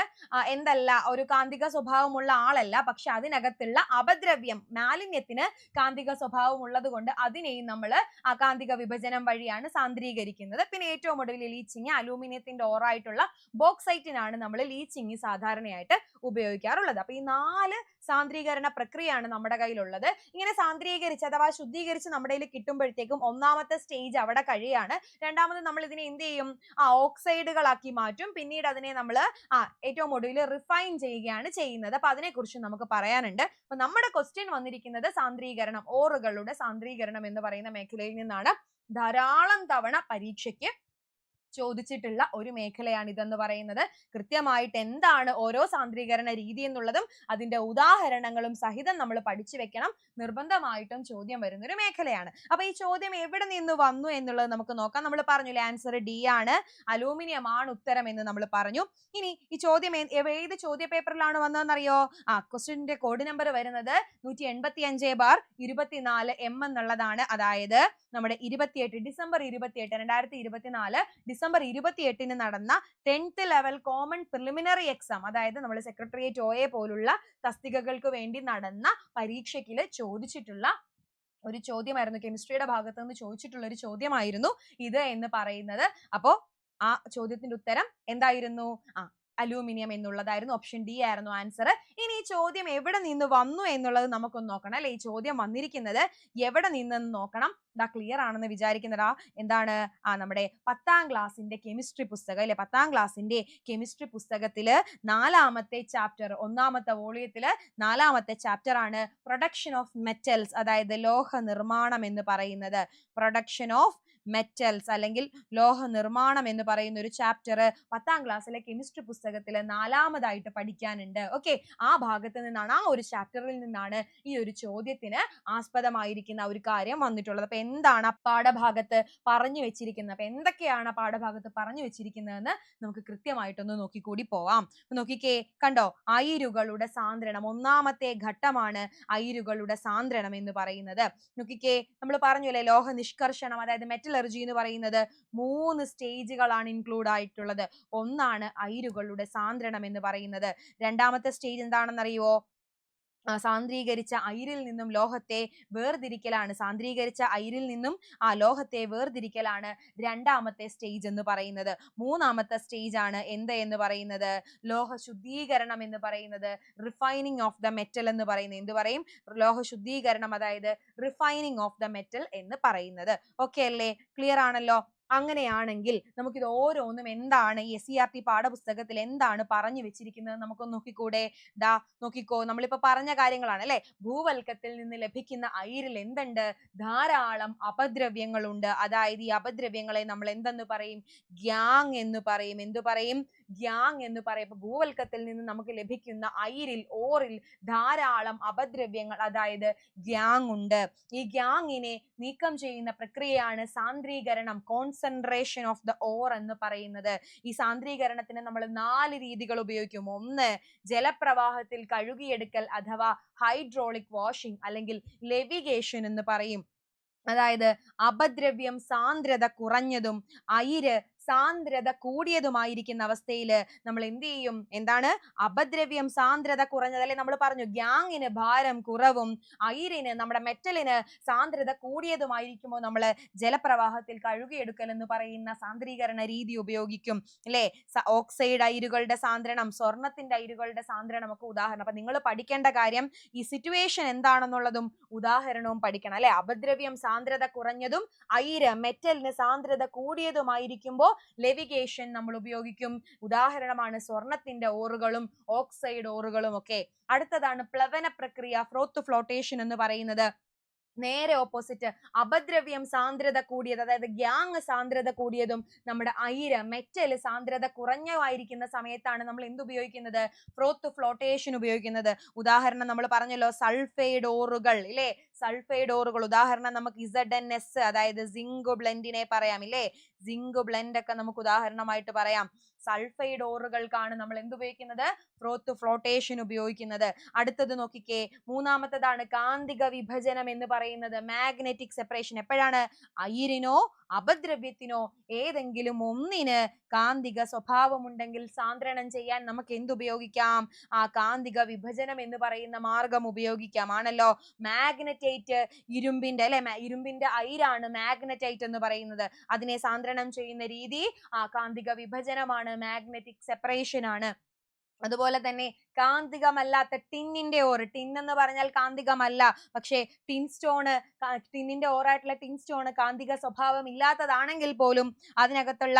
എന്തല്ല ഒരു കാന്തിക സ്വഭാവമുള്ള ആളല്ല. പക്ഷെ അതിനകത്തുള്ള അപദ്രവ്യം മാലിന്യത്തിന് കാന്തിക സ്വഭാവം ഉള്ളത് കൊണ്ട് അതിനെയും നമ്മൾ ആ കാന്തിക വിഭജനം വഴിയാണ് സാന്ദ്രീകരിക്കുന്നത്. പിന്നെ ഏറ്റവും ഒടുവിൽ ലീച്ചിങ് അലൂമിനിയത്തിന്റെ ഓറായിട്ടുള്ള ബോക്സൈറ്റിനാണ് നമ്മൾ ലീച്ചിങ് സാധാരണയായിട്ട് ഉപയോഗിക്കാറുള്ളത്. അപ്പൊ ഈ നാല് സാന്ദ്രീകരണ പ്രക്രിയയാണ് നമ്മുടെ കയ്യിലുള്ളത്. ഇങ്ങനെ സാന്ദ്രീകരിച്ച് അഥവാ ശുദ്ധീകരിച്ച് നമ്മുടെ കയ്യിൽ കിട്ടുമ്പോഴത്തേക്കും ഒന്നാമത്തെ സ്റ്റേജ് അവിടെ കഴിയാണ്. രണ്ടാമത് നമ്മൾ ഇതിനെ എന്ത് ചെയ്യും? ആ ഓക്സൈഡുകളാക്കി മാറ്റും. പിന്നീട് അതിനെ നമ്മൾ ആ ഏറ്റവും ഒടുവിൽ റിഫൈൻ ചെയ്യുകയാണ് ചെയ്യുന്നത്. അപ്പൊ അതിനെക്കുറിച്ച് നമുക്ക് പറയാനുണ്ട്. അപ്പൊ നമ്മുടെ ക്വസ്റ്റ്യൻ വന്നിരിക്കുന്നത് സാന്ദ്രീകരണം ഓറുകളുടെ സാന്ദ്രീകരണം എന്ന് പറയുന്ന മേഖലയിൽ നിന്നാണ്. ധാരാളം തവണ പരീക്ഷയ്ക്ക് ചോദിച്ചിട്ടുള്ള ഒരു മേഖലയാണ് ഇതെന്ന് പറയുന്നത്. കൃത്യമായിട്ട് എന്താണ് ഓരോ സാന്ദ്രീകരണ രീതി എന്നുള്ളതും അതിന്റെ ഉദാഹരണങ്ങളും സഹിതം നമ്മൾ പഠിച്ചു വെക്കണം. നിർബന്ധമായിട്ടും ചോദ്യം വരുന്ന ഒരു മേഖലയാണ്. അപ്പൊ ഈ ചോദ്യം എവിടെ നിന്ന് വന്നു എന്നുള്ളത് നമുക്ക് നോക്കാം. നമ്മൾ പറഞ്ഞു ആൻസർ ഡി ആണ്. അലൂമിനിയം ആണ് ഉത്തരം എന്ന് നമ്മൾ പറഞ്ഞു. ഇനി ഈ ചോദ്യം ഏത് ചോദ്യ പേപ്പറിലാണ് വന്നതെന്നറിയോ? ആ ക്വസ്റ്റിന്റെ കോഡ് നമ്പർ വരുന്നത് നൂറ്റി എൺപത്തി അഞ്ച് ബാർ ഇരുപത്തിനാല് എം എന്നുള്ളതാണ്. അതായത് നമ്മുടെ ഇരുപത്തിയെട്ട് ഡിസംബർ ഇരുപത്തിയെട്ട് രണ്ടായിരത്തി ഇരുപത്തിനാല് ഡിസംബർ ഇരുപത്തിയെട്ടിന് നടന്ന tenth level common preliminary exam അതായത് നമ്മൾ സെക്രട്ടേറിയറ്റ് ഒ എ പോലുള്ള തസ്തികകൾക്ക് വേണ്ടി നടന്ന പരീക്ഷയ്ക്കിൽ ചോദിച്ചിട്ടുള്ള ഒരു ചോദ്യമായിരുന്നു കെമിസ്ട്രിയുടെ ഭാഗത്ത് നിന്ന് ചോദിച്ചിട്ടുള്ള ഒരു ചോദ്യമായിരുന്നു ഇത് എന്ന് പറയുന്നത്. അപ്പോ ആ ചോദ്യത്തിന്റെ ഉത്തരം എന്തായിരുന്നു? ആ അലൂമിനിയം എന്നുള്ളതായിരുന്നു ഓപ്ഷൻ ഡി ആയിരുന്നു ആൻസർ ഇനി ഈ ചോദ്യം എവിടെ നിന്ന് വന്നു എന്നുള്ളത് നമുക്കൊന്ന് നോക്കണം അല്ലെ? ഈ ചോദ്യം വന്നിരിക്കുന്നത് എവിടെ നിന്നെന്ന് നോക്കണം. ഇതാ ക്ലിയർ ആണെന്ന് വിചാരിക്കുന്നതാ. എന്താണ്? ആ നമ്മുടെ പത്താം ക്ലാസ്സിന്റെ കെമിസ്ട്രി പുസ്തകം അല്ലെ? പത്താം ക്ലാസ്സിന്റെ കെമിസ്ട്രി പുസ്തകത്തിൽ നാലാമത്തെ ചാപ്റ്റർ ഒന്നാമത്തെ വോളിയത്തിൽ നാലാമത്തെ ചാപ്റ്റർ ആണ് പ്രൊഡക്ഷൻ ഓഫ് മെറ്റൽസ് അതായത് ലോഹ നിർമ്മാണം എന്ന് പറയുന്നത്. പ്രൊഡക്ഷൻ ഓഫ് മെറ്റൽസ് അല്ലെങ്കിൽ ലോഹ നിർമ്മാണം എന്ന് പറയുന്ന ഒരു ചാപ്റ്റർ പത്താം ക്ലാസ്സിലെ കെമിസ്ട്രി പുസ്തകത്തിൽ നാലാമതായിട്ട് പഠിക്കാനുണ്ട്. ഓക്കെ ആ ഭാഗത്ത് നിന്നാണ് ആ ഒരു ചാപ്റ്ററിൽ നിന്നാണ് ഈ ഒരു ചോദ്യത്തിന് ആസ്പദമായിരിക്കുന്ന ഒരു കാര്യം വന്നിട്ടുള്ളത്. അപ്പൊ എന്താണ് ആ പാഠഭാഗത്ത് പറഞ്ഞു വെച്ചിരിക്കുന്നത്? അപ്പൊ എന്തൊക്കെയാണ് പാഠഭാഗത്ത് പറഞ്ഞു വെച്ചിരിക്കുന്നതെന്ന് നമുക്ക് കൃത്യമായിട്ടൊന്ന് നോക്കിക്കൂടി പോവാം. നോക്കിക്കേ കണ്ടോ? അയിരുകളുടെ സാന്ദ്രണം ഒന്നാമത്തെ ഘട്ടമാണ് അയിരുകളുടെ സാന്ദ്രണം എന്ന് പറയുന്നത്. നോക്കിക്കേ നമ്മൾ പറഞ്ഞല്ലേ ലോഹ നിഷ്കർഷണം അതായത് മെറ്റലർജി എന്ന് പറയുന്നത് മൂന്ന് സ്റ്റേജുകളാണ് ഇൻക്ലൂഡ് ആയിട്ടുള്ളത്. ഒന്നാണ് അയിരുകളുടെ സാന്ദ്രണം എന്ന് പറയുന്നത്. രണ്ടാമത്തെ സ്റ്റേജ് എന്താണെന്നറിയുവോ? ആ, സാന്ദ്രീകരിച്ച അയിരിൽ നിന്നും ലോഹത്തെ വേർതിരിക്കലാണ്. സാന്ദ്രീകരിച്ച അയിരിൽ നിന്നും ആ ലോഹത്തെ വേർതിരിക്കലാണ് രണ്ടാമത്തെ സ്റ്റേജ് എന്ന് പറയുന്നത്. മൂന്നാമത്തെ സ്റ്റേജ് ആണ് എന്ത് എന്ന് പറയുന്നത്? ലോഹ ശുദ്ധീകരണം എന്ന് പറയുന്നത്. റിഫൈനിങ് ഓഫ് ദ മെറ്റൽ എന്ന് പറയുന്നത്. എന്ത് പറയും? ലോഹ ശുദ്ധീകരണം അതായത് റിഫൈനിങ് ഓഫ് ദ മെറ്റൽ എന്ന് പറയുന്നത്. ഓക്കെ അല്ലേ? ക്ലിയർ ആണല്ലോ? അങ്ങനെയാണെങ്കിൽ നമുക്കിത് ഓരോന്നും എന്താണ് എസ് സി ആർ ടി പാഠപുസ്തകത്തിൽ എന്താണ് പറഞ്ഞു വെച്ചിരിക്കുന്നത് നമുക്കൊന്ന് നോക്കിക്കൂടെ? ദാ നോക്കിക്കോ. നമ്മളിപ്പോ പറഞ്ഞ കാര്യങ്ങളാണ് അല്ലെ? ഭൂവൽക്കത്തിൽ നിന്ന് ലഭിക്കുന്ന അയിരിൽ എന്തുണ്ട്? ധാരാളം അപദ്രവ്യങ്ങളുണ്ട്. അതായത് ഈ അപദ്രവ്യങ്ങളെ നമ്മൾ എന്തെന്ന് പറയും? ഗ്യാങ് എന്ന് പറയും. എന്തു പറയും? ഗ്യാങ് എന്ന് പറയും ഭൂവൽക്കത്തിൽ നിന്ന് നമുക്ക് ലഭിക്കുന്ന അയിരിൽ ഓറിൽ ധാരാളം അപദ്രവ്യങ്ങൾ അതായത് ഗ്യാങ് ഉണ്ട്. ഈ ഗ്യാങ്ങിനെ നീക്കം ചെയ്യുന്ന പ്രക്രിയയാണ് സാന്ദ്രീകരണം കോൺസെൻട്രേഷൻ ഓഫ് ദ ഓർ എന്ന് പറയുന്നത്. ഈ സാന്ദ്രീകരണത്തിന് നമ്മൾ നാല് രീതികൾ ഉപയോഗിക്കും. ഒന്ന് ജലപ്രവാഹത്തിൽ കഴുകിയെടുക്കൽ അഥവാ ഹൈഡ്രോളിക് വാഷിംഗ് അല്ലെങ്കിൽ ലെവിഗേഷൻ എന്ന് പറയും. അതായത് അപദ്രവ്യം സാന്ദ്രത കുറഞ്ഞതും അയിര് സാന്ദ്രത കൂടിയതുമായിരിക്കുന്ന അവസ്ഥയിൽ നമ്മൾ എന്ത് ചെയ്യും? എന്താണ്? അപദ്രവ്യം സാന്ദ്രത കുറഞ്ഞത്. അല്ലെ നമ്മൾ പറഞ്ഞു ഗ്യാങ്ങിന് ഭാരം കുറവും അയിരിന് നമ്മുടെ മെറ്റലിന് സാന്ദ്രത കൂടിയതുമായിരിക്കുമ്പോൾ നമ്മൾ ജലപ്രവാഹത്തിൽ കഴുകിയെടുക്കൽ എന്ന് പറയുന്ന സാന്ദ്രീകരണ രീതി ഉപയോഗിക്കും. അല്ലേ? ഓക്സൈഡ് അയിരുകളുടെ സാന്ദ്രണം സ്വർണത്തിന്റെ അയിരുകളുടെ സാന്ദ്രണം ഒക്കെ ഉദാഹരണം. അപ്പൊ നിങ്ങൾ പഠിക്കേണ്ട കാര്യം ഈ സിറ്റുവേഷൻ എന്താണെന്നുള്ളതും ഉദാഹരണവും പഠിക്കണം. അല്ലെ? അപദ്രവ്യം സാന്ദ്രത കുറഞ്ഞതും അയിര് മെറ്റലിന് സാന്ദ്രത കൂടിയതുമായിരിക്കുമ്പോൾ ലെവിഗേഷൻ നമ്മൾ ഉപയോഗിക്കും. ഉദാഹരണമാണ് സ്വർണത്തിന്റെ ഓറുകളും ഓക്സൈഡ് ഓറുകളും ഒക്കെ. അടുത്തതാണ് പ്ലവന പ്രക്രിയ ഫ്രോത്ത് ഫ്ലോട്ടേഷൻ എന്ന് പറയുന്നത്. നേരെ ഓപ്പോസിറ്റ് അപദ്രവ്യം സാന്ദ്രത കൂടിയത് അതായത് ഗ്യാങ് സാന്ദ്രത കൂടിയതും നമ്മുടെ അയിര് മെറ്റൽ സാന്ദ്രത കുറഞ്ഞതായിരിക്കുന്ന സമയത്താണ് നമ്മൾ എന്ത് ഉപയോഗിക്കുന്നത്? ഫ്രോത്ത് ഫ്ലോട്ടേഷൻ ഉപയോഗിക്കുന്നത്. ഉദാഹരണം നമ്മൾ പറഞ്ഞല്ലോ സൾഫൈഡ് ഓറുകൾ ഇല്ലേ? സൾഫൈഡ് ഓറുകൾ ഉദാഹരണം നമുക്ക് ഇസഡ് എൻ എസ് അതായത് സിങ്ക് ബ്ലെൻഡിനെ പറയാം ഇല്ലേ? സിങ്ക് ബ്ലെൻഡ് ഒക്കെ നമുക്ക് ഉദാഹരണമായിട്ട് പറയാം. സൾഫൈഡ് ഓറുകൾക്കാണ് നമ്മൾ എന്ത് ഉപയോഗിക്കുന്നത്? ഫ്രോത്ത് ഫ്ലോട്ടേഷൻ ഉപയോഗിക്കുന്നത്. അടുത്തത് നോക്കിക്കേ. മൂന്നാമത്തതാണ് കാന്തിക വിഭജനം എന്ന് പറയുന്നത്. മാഗ്നറ്റിക് സെപ്പറേഷൻ എപ്പോഴാണ്? അയിരിനോ അപദ്രവ്യത്തിനോ ഏതെങ്കിലും ഒന്നിന് കാന്തിക സ്വഭാവമുണ്ടെങ്കിൽ സാന്ദ്രണം ചെയ്യാൻ നമുക്ക് എന്തുപയോഗിക്കാം? ആ കാന്തിക വിഭജനം എന്ന് പറയുന്ന മാർഗം ഉപയോഗിക്കാം. ആണല്ലോ? മാഗ്നറ്റൈറ്റ് ഇരുമ്പിന്റെ അല്ലെ? ഇരുമ്പിന്റെ അയിരാണ് മാഗ്നറ്റൈറ്റ് എന്ന് പറയുന്നത്. അതിനെ സാന്ദ്രണം ചെയ്യുന്ന രീതി ആ കാന്തിക വിഭജനമാണ്. മാഗ്നറ്റിക് സെപ്പറേഷൻ ആണ് അതുപോലെ തന്നെ കാന്തികമല്ലാത്ത ടിന്നിന്റെ ഓർ ടിൻ എന്ന് പറഞ്ഞാൽ കാന്തികമല്ല. പക്ഷേ ടിൻ സ്റ്റോണ് ടിന്നിന്റെ ഓറായിട്ടുള്ള ടിൻ സ്റ്റോണ് കാന്തിക സ്വഭാവം ഇല്ലാത്തതാണെങ്കിൽ പോലും അതിനകത്തുള്ള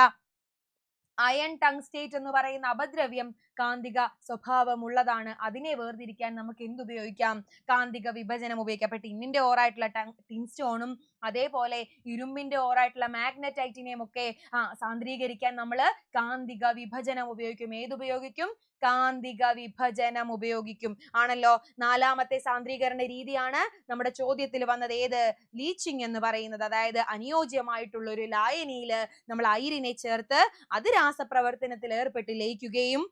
അയൺ ടങ്സ്റ്റേറ്റ് എന്ന് പറയുന്ന അപദ്രവ്യം കാന്തിക സ്വഭാവമുള്ളതാണ്. അതിനെ വേർതിരിക്കാൻ നമുക്ക് എന്തുപയോഗിക്കാം? കാന്തിക വിഭജനം ഉപയോഗിക്കാം. അപ്പൊ ടിന്നിന്റെ ഓറായിട്ടുള്ള ടിൻ സ്റ്റോണും അതേപോലെ ഇരുമ്പിന്റെ ഓറായിട്ടുള്ള മാഗ്നറ്റൈറ്റിനെയും ഒക്കെ ആ സാന്ദ്രീകരിക്കാൻ നമ്മൾ കാന്തിക വിഭജനം ഉപയോഗിക്കും. ഏതുപയോഗിക്കും? കാന്തിക വിഭജനം ഉപയോഗിക്കും. ആണല്ലോ? നാലാമത്തെ സാന്ദ്രീകരണ രീതിയാണ് നമ്മുടെ ചോദ്യത്തിൽ വന്നത്. ഏത്? ലീച്ചിങ് എന്ന് പറയുന്നത്. അതായത് അനുയോജ്യമായിട്ടുള്ള ഒരു ലായനിയിൽ നമ്മൾ അയിരിനെ ചേർത്ത് അത് രാസപ്രവർത്തനത്തിൽ ഏർപ്പെട്ട് ലയിക്കുകയും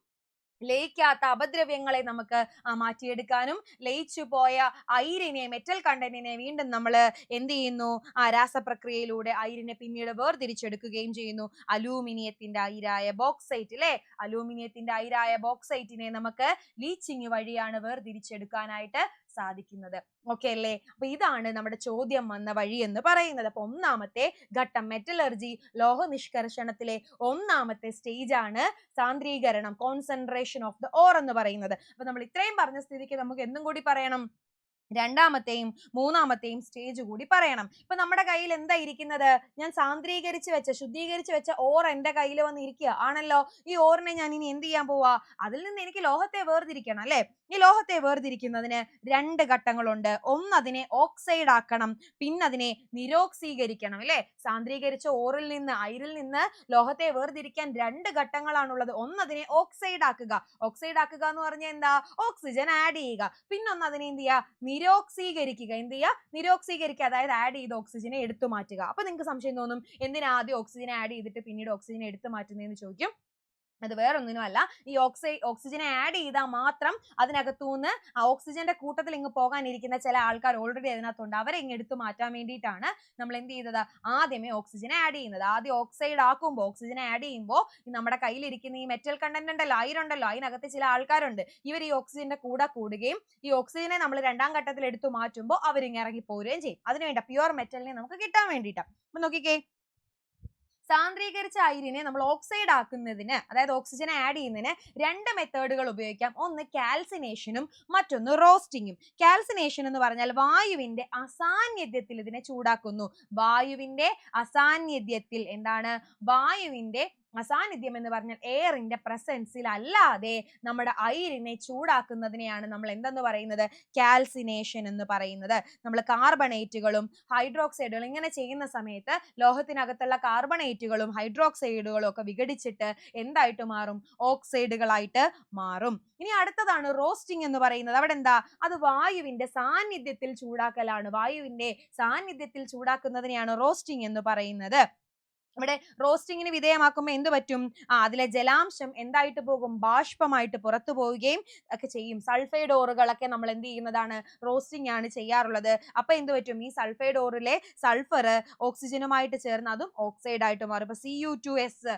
ലയിക്കാത്ത അപദ്രവ്യങ്ങളെ നമുക്ക് മാറ്റിയെടുക്കാനും ലയിച്ചു പോയ അയിരിനെ മെറ്റൽ കണ്ടന്റിനെ വീണ്ടും നമ്മൾ എന്ത് ചെയ്യുന്നു? ആ രാസപ്രക്രിയയിലൂടെ അയിരിനെ പിന്നീട് വേർതിരിച്ചെടുക്കുകയും ചെയ്യുന്നു. അലൂമിനിയത്തിന്റെ ഐരായ ബോക്സൈറ്റ് അല്ലെ അലൂമിനിയത്തിന്റെ ഐരായ ബോക്സൈറ്റിനെ നമുക്ക് ലീച്ചിങ് വഴിയാണ് വേർതിരിച്ചെടുക്കാനായിട്ട് സാധിക്കുന്നത്. ഓക്കെ അല്ലേ? അപ്പൊ ഇതാണ് നമ്മുടെ ചോദ്യം വന്ന വഴി എന്ന് പറയുന്നത്. അപ്പൊ ഒന്നാമത്തെ ഘട്ടം മെറ്റലർജി ലോഹ നിഷ്കർഷണത്തിലെ ഒന്നാമത്തെ സ്റ്റേജ് ആണ് സാന്ദ്രീകരണം കോൺസെൻട്രേഷൻ ഓഫ് ദ ഓർ എന്ന് പറയുന്നത്. അപ്പൊ നമ്മൾ ഇത്രയും പറഞ്ഞ സ്ഥിതിക്ക് നമുക്ക് എന്തും കൂടി പറയണം? രണ്ടാമത്തെയും മൂന്നാമത്തെയും സ്റ്റേജ് കൂടി പറയണം. ഇപ്പൊ നമ്മുടെ കയ്യിൽ എന്താ ഇരിക്കുന്നത്? ഞാൻ സാന്ദ്രീകരിച്ച് വെച്ച ശുദ്ധീകരിച്ച് വെച്ച ഓർ എന്റെ കയ്യിൽ വന്ന് ഇരിക്കുക ആണല്ലോ? ഈ ഓറിനെ ഞാൻ ഇനി എന്ത് ചെയ്യാൻ പോവാ? അതിൽ നിന്ന് എനിക്ക് ലോഹത്തെ വേർതിരിക്കണം അല്ലെ? ഈ ലോഹത്തെ വേർതിരിക്കുന്നതിന് രണ്ട് ഘട്ടങ്ങളുണ്ട്. ഒന്ന് അതിനെ ഓക്സൈഡ് ആക്കണം പിന്നെ അതിനെ നിരോക്സീകരിക്കണം അല്ലെ? സാന്ദ്രീകരിച്ച ഓറിൽ നിന്ന് അയിരിൽ നിന്ന് ലോഹത്തെ വേർതിരിക്കാൻ രണ്ട് ഘട്ടങ്ങളാണുള്ളത്. ഒന്ന് അതിനെ ഓക്സൈഡ് ആക്കുക. ഓക്സൈഡ് ആക്കുക എന്ന് പറഞ്ഞാൽ എന്താ? ഓക്സിജൻ ആഡ് ചെയ്യുക. പിന്നൊന്ന് അതിനെ എന്ത് ചെയ്യുക? നിരോക്സീകരിക്കുക. എന്ത് ചെയ്യുക? നിരോക്സീകരിക്കുക. അതായത് ആഡ് ചെയ്ത ഓക്സിജനെ എടുത്തു മാറ്റുക. അപ്പൊ നിങ്ങൾക്ക് സംശയം തോന്നും എന്തിനാ ആദ്യം ഓക്സിജൻ ആഡ് ചെയ്തിട്ട് പിന്നീട് ഓക്സിജൻ എടുത്തു മാറ്റുന്നതെന്ന് ചോദിക്കും. അത് വേറൊന്നിനുമല്ല. ഈ ഓക്സൈ ഓക്സിജനെ ആഡ് ചെയ്താൽ മാത്രം അതിനകത്തുനിന്ന് ആ ഓക്സിജന്റെ കൂട്ടത്തിൽ ഇങ്ങ് പോകാനിരിക്കുന്ന ചില ആൾക്കാർ ഓൾറെഡി അതിനകത്തുണ്ട്. അവരെ ഇങ്ങ് എടുത്തു മാറ്റാൻ വേണ്ടിയിട്ടാണ് നമ്മൾ എന്ത് ചെയ്തത്? ആദ്യമേ ഓക്സിജനെ ആഡ് ചെയ്യുന്നത്. ആദ്യം ഓക്സൈഡ് ആക്കുമ്പോൾ ഓക്സിജനെ ആഡ് ചെയ്യുമ്പോൾ നമ്മുടെ കയ്യിലിരിക്കുന്ന ഈ മെറ്റൽ കണ്ടന്റ് ഉണ്ടല്ലോ അയർ ഉണ്ടല്ലോ അതിനകത്ത് ചില ആൾക്കാരുണ്ട്. ഇവർ ഈ ഓക്സിജന്റെ കൂടെ കൂടുകയും ഈ ഓക്സിജനെ നമ്മൾ രണ്ടാം ഘട്ടത്തിൽ എടുത്തു മാറ്റുമ്പോൾ അവരിങ്ങ് ഇറങ്ങി പോരുകയും ചെയ്യും. അതിനുവേണ്ട പ്യുവർ മെറ്റലിനെ നമുക്ക് കിട്ടാൻ വേണ്ടിയിട്ടാണ്. അപ്പൊ നോക്കിക്കേ. സാന്ദ്രീകരിച്ച അയിരിനെ നമ്മൾ ഓക്സൈഡ് ആക്കുന്നതിന് അതായത് ഓക്സിജൻ ആഡ് ചെയ്യുന്നതിന് രണ്ട് മെത്തേഡുകൾ ഉപയോഗിക്കാം. ഒന്ന് കാൽസിനേഷനും മറ്റൊന്ന് റോസ്റ്റിങ്ങും കാൽസിനേഷൻ എന്ന് പറഞ്ഞാൽ വായുവിന്റെ അസാന്നിധ്യത്തിൽ ഇതിനെ ചൂടാക്കുന്നു. വായുവിന്റെ അസാന്നിധ്യത്തിൽ എന്താണ്? വായുവിന്റെ അസാന്നിധ്യം എന്ന് പറഞ്ഞാൽ എയറിന്റെ പ്രസൻസിൽ അല്ലാതെ നമ്മുടെ അയിരിനെ ചൂടാക്കുന്നതിനെയാണ് നമ്മൾ എന്തെന്ന് പറയുന്നത്? കാൽസിനേഷൻ എന്ന് പറയുന്നത്. നമ്മൾ കാർബണേറ്റുകളും ഹൈഡ്രോക്സൈഡുകളും ഇങ്ങനെ ചെയ്യുന്ന സമയത്ത് ലോഹത്തിനകത്തുള്ള കാർബണേറ്റുകളും ഹൈഡ്രോക്സൈഡുകളും ഒക്കെ വിഘടിച്ചിട്ട് എന്തായിട്ട് മാറും? ഓക്സൈഡുകളായിട്ട് മാറും. ഇനി അടുത്തതാണ് റോസ്റ്റിംഗ് എന്ന് പറയുന്നത്. അവിടെ എന്താ? അത് വായുവിന്റെ സാന്നിധ്യത്തിൽ ചൂടാക്കലാണ്. വായുവിന്റെ സാന്നിധ്യത്തിൽ ചൂടാക്കുന്നതിനെയാണ് റോസ്റ്റിംഗ് എന്ന് പറയുന്നത്. ഇവിടെ റോസ്റ്റിങ്ങിന് വിധേയമാക്കുമ്പോൾ എന്ത് പറ്റും? ആ അതിലെ ജലാംശം എന്തായിട്ട് പോകും? ബാഷ്പമായിട്ട് പുറത്തു പോവുകയും ഒക്കെ ചെയ്യും. സൾഫൈഡ് ഓറുകളൊക്കെ നമ്മൾ എന്ത് ചെയ്യുന്നതാണ്? റോസ്റ്റിംഗ് ആണ് ചെയ്യാറുള്ളത്. അപ്പൊ എന്ത് പറ്റും? ഈ സൾഫൈഡ് ഓറിലെ സൾഫർ ഓക്സിജനുമായിട്ട് ചേർന്ന് അതും ഓക്സൈഡ് ആയിട്ട് മാറും. ഇപ്പൊ സി യു ടു എസ്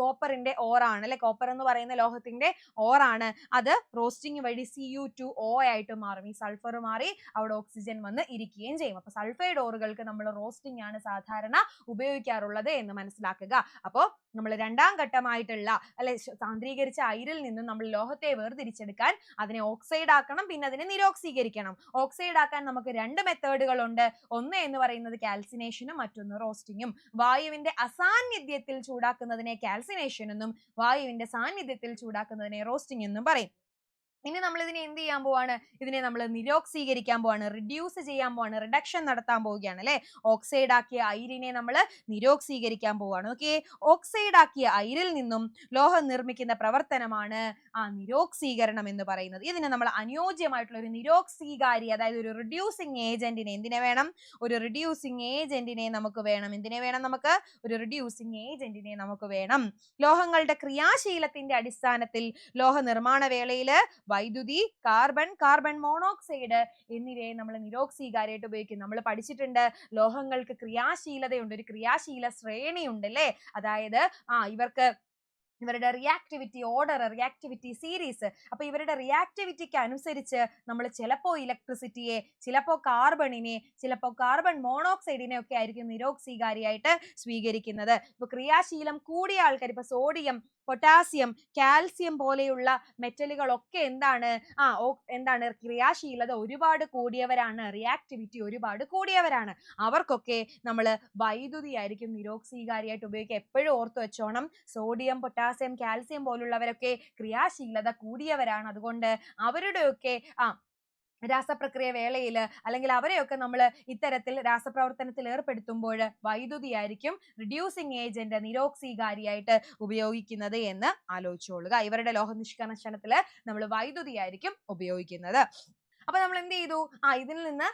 കോപ്പറിന്റെ ഓറാണ് അല്ലെ? കോപ്പർ എന്ന് പറയുന്ന ലോഹത്തിന്റെ ഓറാണ്. അത് റോസ്റ്റിംഗ് വഴി സി യു ടു ആയിട്ട് മാറും. ഈ സൾഫർ മാറി അവിടെ ഓക്സിജൻ വന്ന് ഇരിക്കുകയും ചെയ്യും. അപ്പൊ സൾഫൈഡ് ഓറുകൾക്ക് നമ്മൾ റോസ്റ്റിംഗ് ആണ് സാധാരണ ഉപയോഗിക്കാറുള്ളത് എന്ന് മനസ്സിലാക്കുക. അപ്പോൾ നമ്മൾ രണ്ടാം ഘട്ടമായിട്ടുള്ള അല്ലെ സാന്ദ്രീകരിച്ച അയിരിൽ നിന്നും നമ്മൾ ലോഹത്തെ വേർതിരിച്ചെടുക്കാൻ അതിനെ ഓക്സൈഡ് ആക്കണം പിന്നെ അതിനെ നിരോക്സീകരിക്കണം. ഓക്സൈഡ് ആക്കാൻ നമുക്ക് രണ്ട് മെത്തേഡുകൾ ഉണ്ട്. ഒന്ന് എന്ന് പറയുന്നത് കാൽസിനേഷനും മറ്റൊന്ന് റോസ്റ്റിങ്ങും വായുവിന്റെ അസാന്നിധ്യത്തിൽ ചൂടാക്കുന്നതിനെ കാൽസിനേഷൻ എന്നും വായുവിന്റെ സാന്നിധ്യത്തിൽ ചൂടാക്കുന്നതിനെ റോസ്റ്റിംഗ് എന്നും പറയും. ഇനി നമ്മൾ ഇതിനെ എന്ത് ചെയ്യാൻ പോവാണ്? ഇതിനെ നമ്മൾ നിരോക്സീകരിക്കാൻ പോവാണ് റിഡ്യൂസ് ചെയ്യാൻ പോവാണ് റിഡക്ഷൻ നടത്താൻ പോവുകയാണ് അല്ലെ? ഓക്സൈഡ് ആക്കിയ അയിരിനെ നമ്മൾ നിരോക്സീകരിക്കാൻ പോവാണ്. ഓക്കെ ഓക്സൈഡ് ആക്കിയ അയിരിൽ നിന്നും ലോഹം നിർമ്മിക്കുന്ന പ്രവർത്തനമാണ് ആ നിരോക്സീകരണം എന്ന് പറയുന്നത്. ഇതിനെ നമ്മൾ അനുയോജ്യമായിട്ടുള്ള ഒരു നിരോക്സീകാരി അതായത് ഒരു റിഡ്യൂസിങ് ഏജന്റിനെ എന്തിനെ വേണം? ഒരു റിഡ്യൂസിങ് ഏജന്റിനെ നമുക്ക് വേണം. എന്തിനെ വേണം നമുക്ക്? ഒരു റിഡ്യൂസിങ് ഏജന്റിനെ നമുക്ക് വേണം. ലോഹങ്ങളുടെ ക്രിയാശീലത്തിന്റെ അടിസ്ഥാനത്തിൽ ലോഹ നിർമ്മാണ വേളയിൽ വൈദ്യുതി കാർബൺ കാർബൺ മോണോക്സൈഡ് എന്നിവയെ നമ്മൾ നിരോക്സീകാരായിട്ട് ഉപയോഗിക്കും നമ്മൾ പഠിച്ചിട്ടുണ്ട് ലോഹങ്ങൾക്ക് ക്രിയാശീലതയുണ്ട് ഒരു ക്രിയാശീല ശ്രേണിയുണ്ട് അല്ലേ? അതായത് ആ ഇവർക്ക് ഇവരുടെ റിയാക്ടിവിറ്റി ഓർഡർ റിയാക്ടിവിറ്റി സീരീസ് അപ്പൊ ഇവരുടെ റിയാക്ടിവിറ്റിക്ക് അനുസരിച്ച് നമ്മൾ ചിലപ്പോ ഇലക്ട്രിസിറ്റിയെ ചിലപ്പോ കാർബണിനെ ചിലപ്പോ കാർബൺ മോണോക്സൈഡിനെ ഒക്കെ ആയിരിക്കും നിരോക്സീകാരിയായിട്ട് സ്വീകരിക്കുന്നത്. ഇപ്പൊ ക്രിയാശീലം കൂടിയ ആൾക്കാർ ഇപ്പൊ സോഡിയം പൊട്ടാസ്യം കാൽസ്യം പോലെയുള്ള മെറ്റലുകളൊക്കെ എന്താണ്? ആ എന്താണ്? ക്രിയാശീലത ഒരുപാട് കൂടിയവരാണ്. റിയാക്ടിവിറ്റി ഒരുപാട് കൂടിയവരാണ്. അവർക്കൊക്കെ നമ്മൾ വൈദ്യുതി ആയിരിക്കും നിരോക്സീകാരിയായിട്ട് ഉപയോഗിക്കുക. എപ്പോഴും ഓർത്ത് വെച്ചോണം. സോഡിയം പൊട്ടാസ്യം കാൽസ്യം പോലുള്ളവരൊക്കെ ക്രിയാശീലത കൂടിയവരാണ്. അതുകൊണ്ട് അവരുടെയൊക്കെ ആ രാസപ്രക്രിയ വേളയിൽ അല്ലെങ്കിൽ അവരെയൊക്കെ നമ്മൾ ഇത്തരത്തിൽ രാസപ്രവർത്തനത്തിൽ ഏർപ്പെടുത്തുമ്പോൾ വൈദ്യുതി ആയിരിക്കും റിഡ്യൂസിങ് ഏജന്റ് നിരോക്സീകാരിയായിട്ട് ഉപയോഗിക്കുന്നത് എന്ന് ആലോചിച്ചോളുക. ഇവരുടെ ലോഹ നിഷ്കർഷണത്തിൽ നമ്മൾ വൈദ്യുതി ആയിരിക്കും ഉപയോഗിക്കുന്നത്. അപ്പൊ നമ്മൾ എന്ത് ചെയ്തു? ആ ഇതിൽ നിന്ന്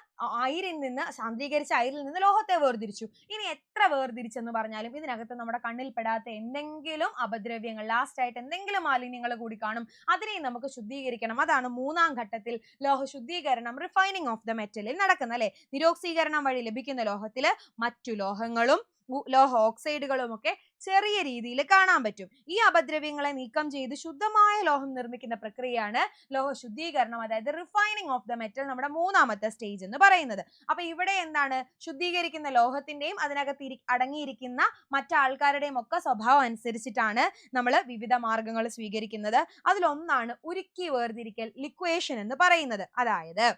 അയിരിൽ നിന്ന് സാന്ദ്രീകരിച്ച അയിരിൽ നിന്ന് ലോഹത്തെ വേർതിരിച്ചു. ഇനി എത്ര വേർതിരിച്ചെന്ന് പറഞ്ഞാലും ഇതിനകത്ത് നമ്മുടെ കണ്ണിൽ പെടാത്ത എന്തെങ്കിലും അപദ്രവ്യങ്ങൾ ലാസ്റ്റ് ആയിട്ട് എന്തെങ്കിലും മാലിന്യങ്ങൾ കൂടി കാണും. അതിനെയും നമുക്ക് ശുദ്ധീകരിക്കണം. അതാണ് മൂന്നാം ഘട്ടത്തിൽ ലോഹ ശുദ്ധീകരണം റിഫൈനിങ് ഓഫ് ദ മെറ്റലിൽ നടക്കുന്നത് അല്ലെ? നിരോക്സീകരണം വഴി ലഭിക്കുന്ന ലോഹത്തിൽ മറ്റു ലോഹങ്ങളും ലോഹ ഓക്സൈഡുകളും ഒക്കെ ചെറിയ രീതിയിൽ കാണാൻ പറ്റും. ഈ അപദ്രവ്യങ്ങളെ നീക്കം ചെയ്ത് ശുദ്ധമായ ലോഹം നിർമ്മിക്കുന്ന പ്രക്രിയയാണ് ലോഹ ശുദ്ധീകരണം അതായത് റിഫൈനിങ് ഓഫ് ദ മെറ്റൽ നമ്മുടെ മൂന്നാമത്തെ സ്റ്റേജ് എന്ന് പറയുന്നത്. അപ്പൊ ഇവിടെ എന്താണ്? ശുദ്ധീകരിക്കുന്ന ലോഹത്തിന്റെയും അതിനകത്ത് അടങ്ങിയിരിക്കുന്ന മറ്റാൾക്കാരുടെയും ഒക്കെ സ്വഭാവം അനുസരിച്ചിട്ടാണ് നമ്മൾ വിവിധ മാർഗങ്ങൾ സ്വീകരിക്കുന്നത്. അതിലൊന്നാണ് ഉരുക്കി വേർതിരിക്കൽ ലിക്വേഷൻ എന്ന് പറയുന്നത്. അതായത്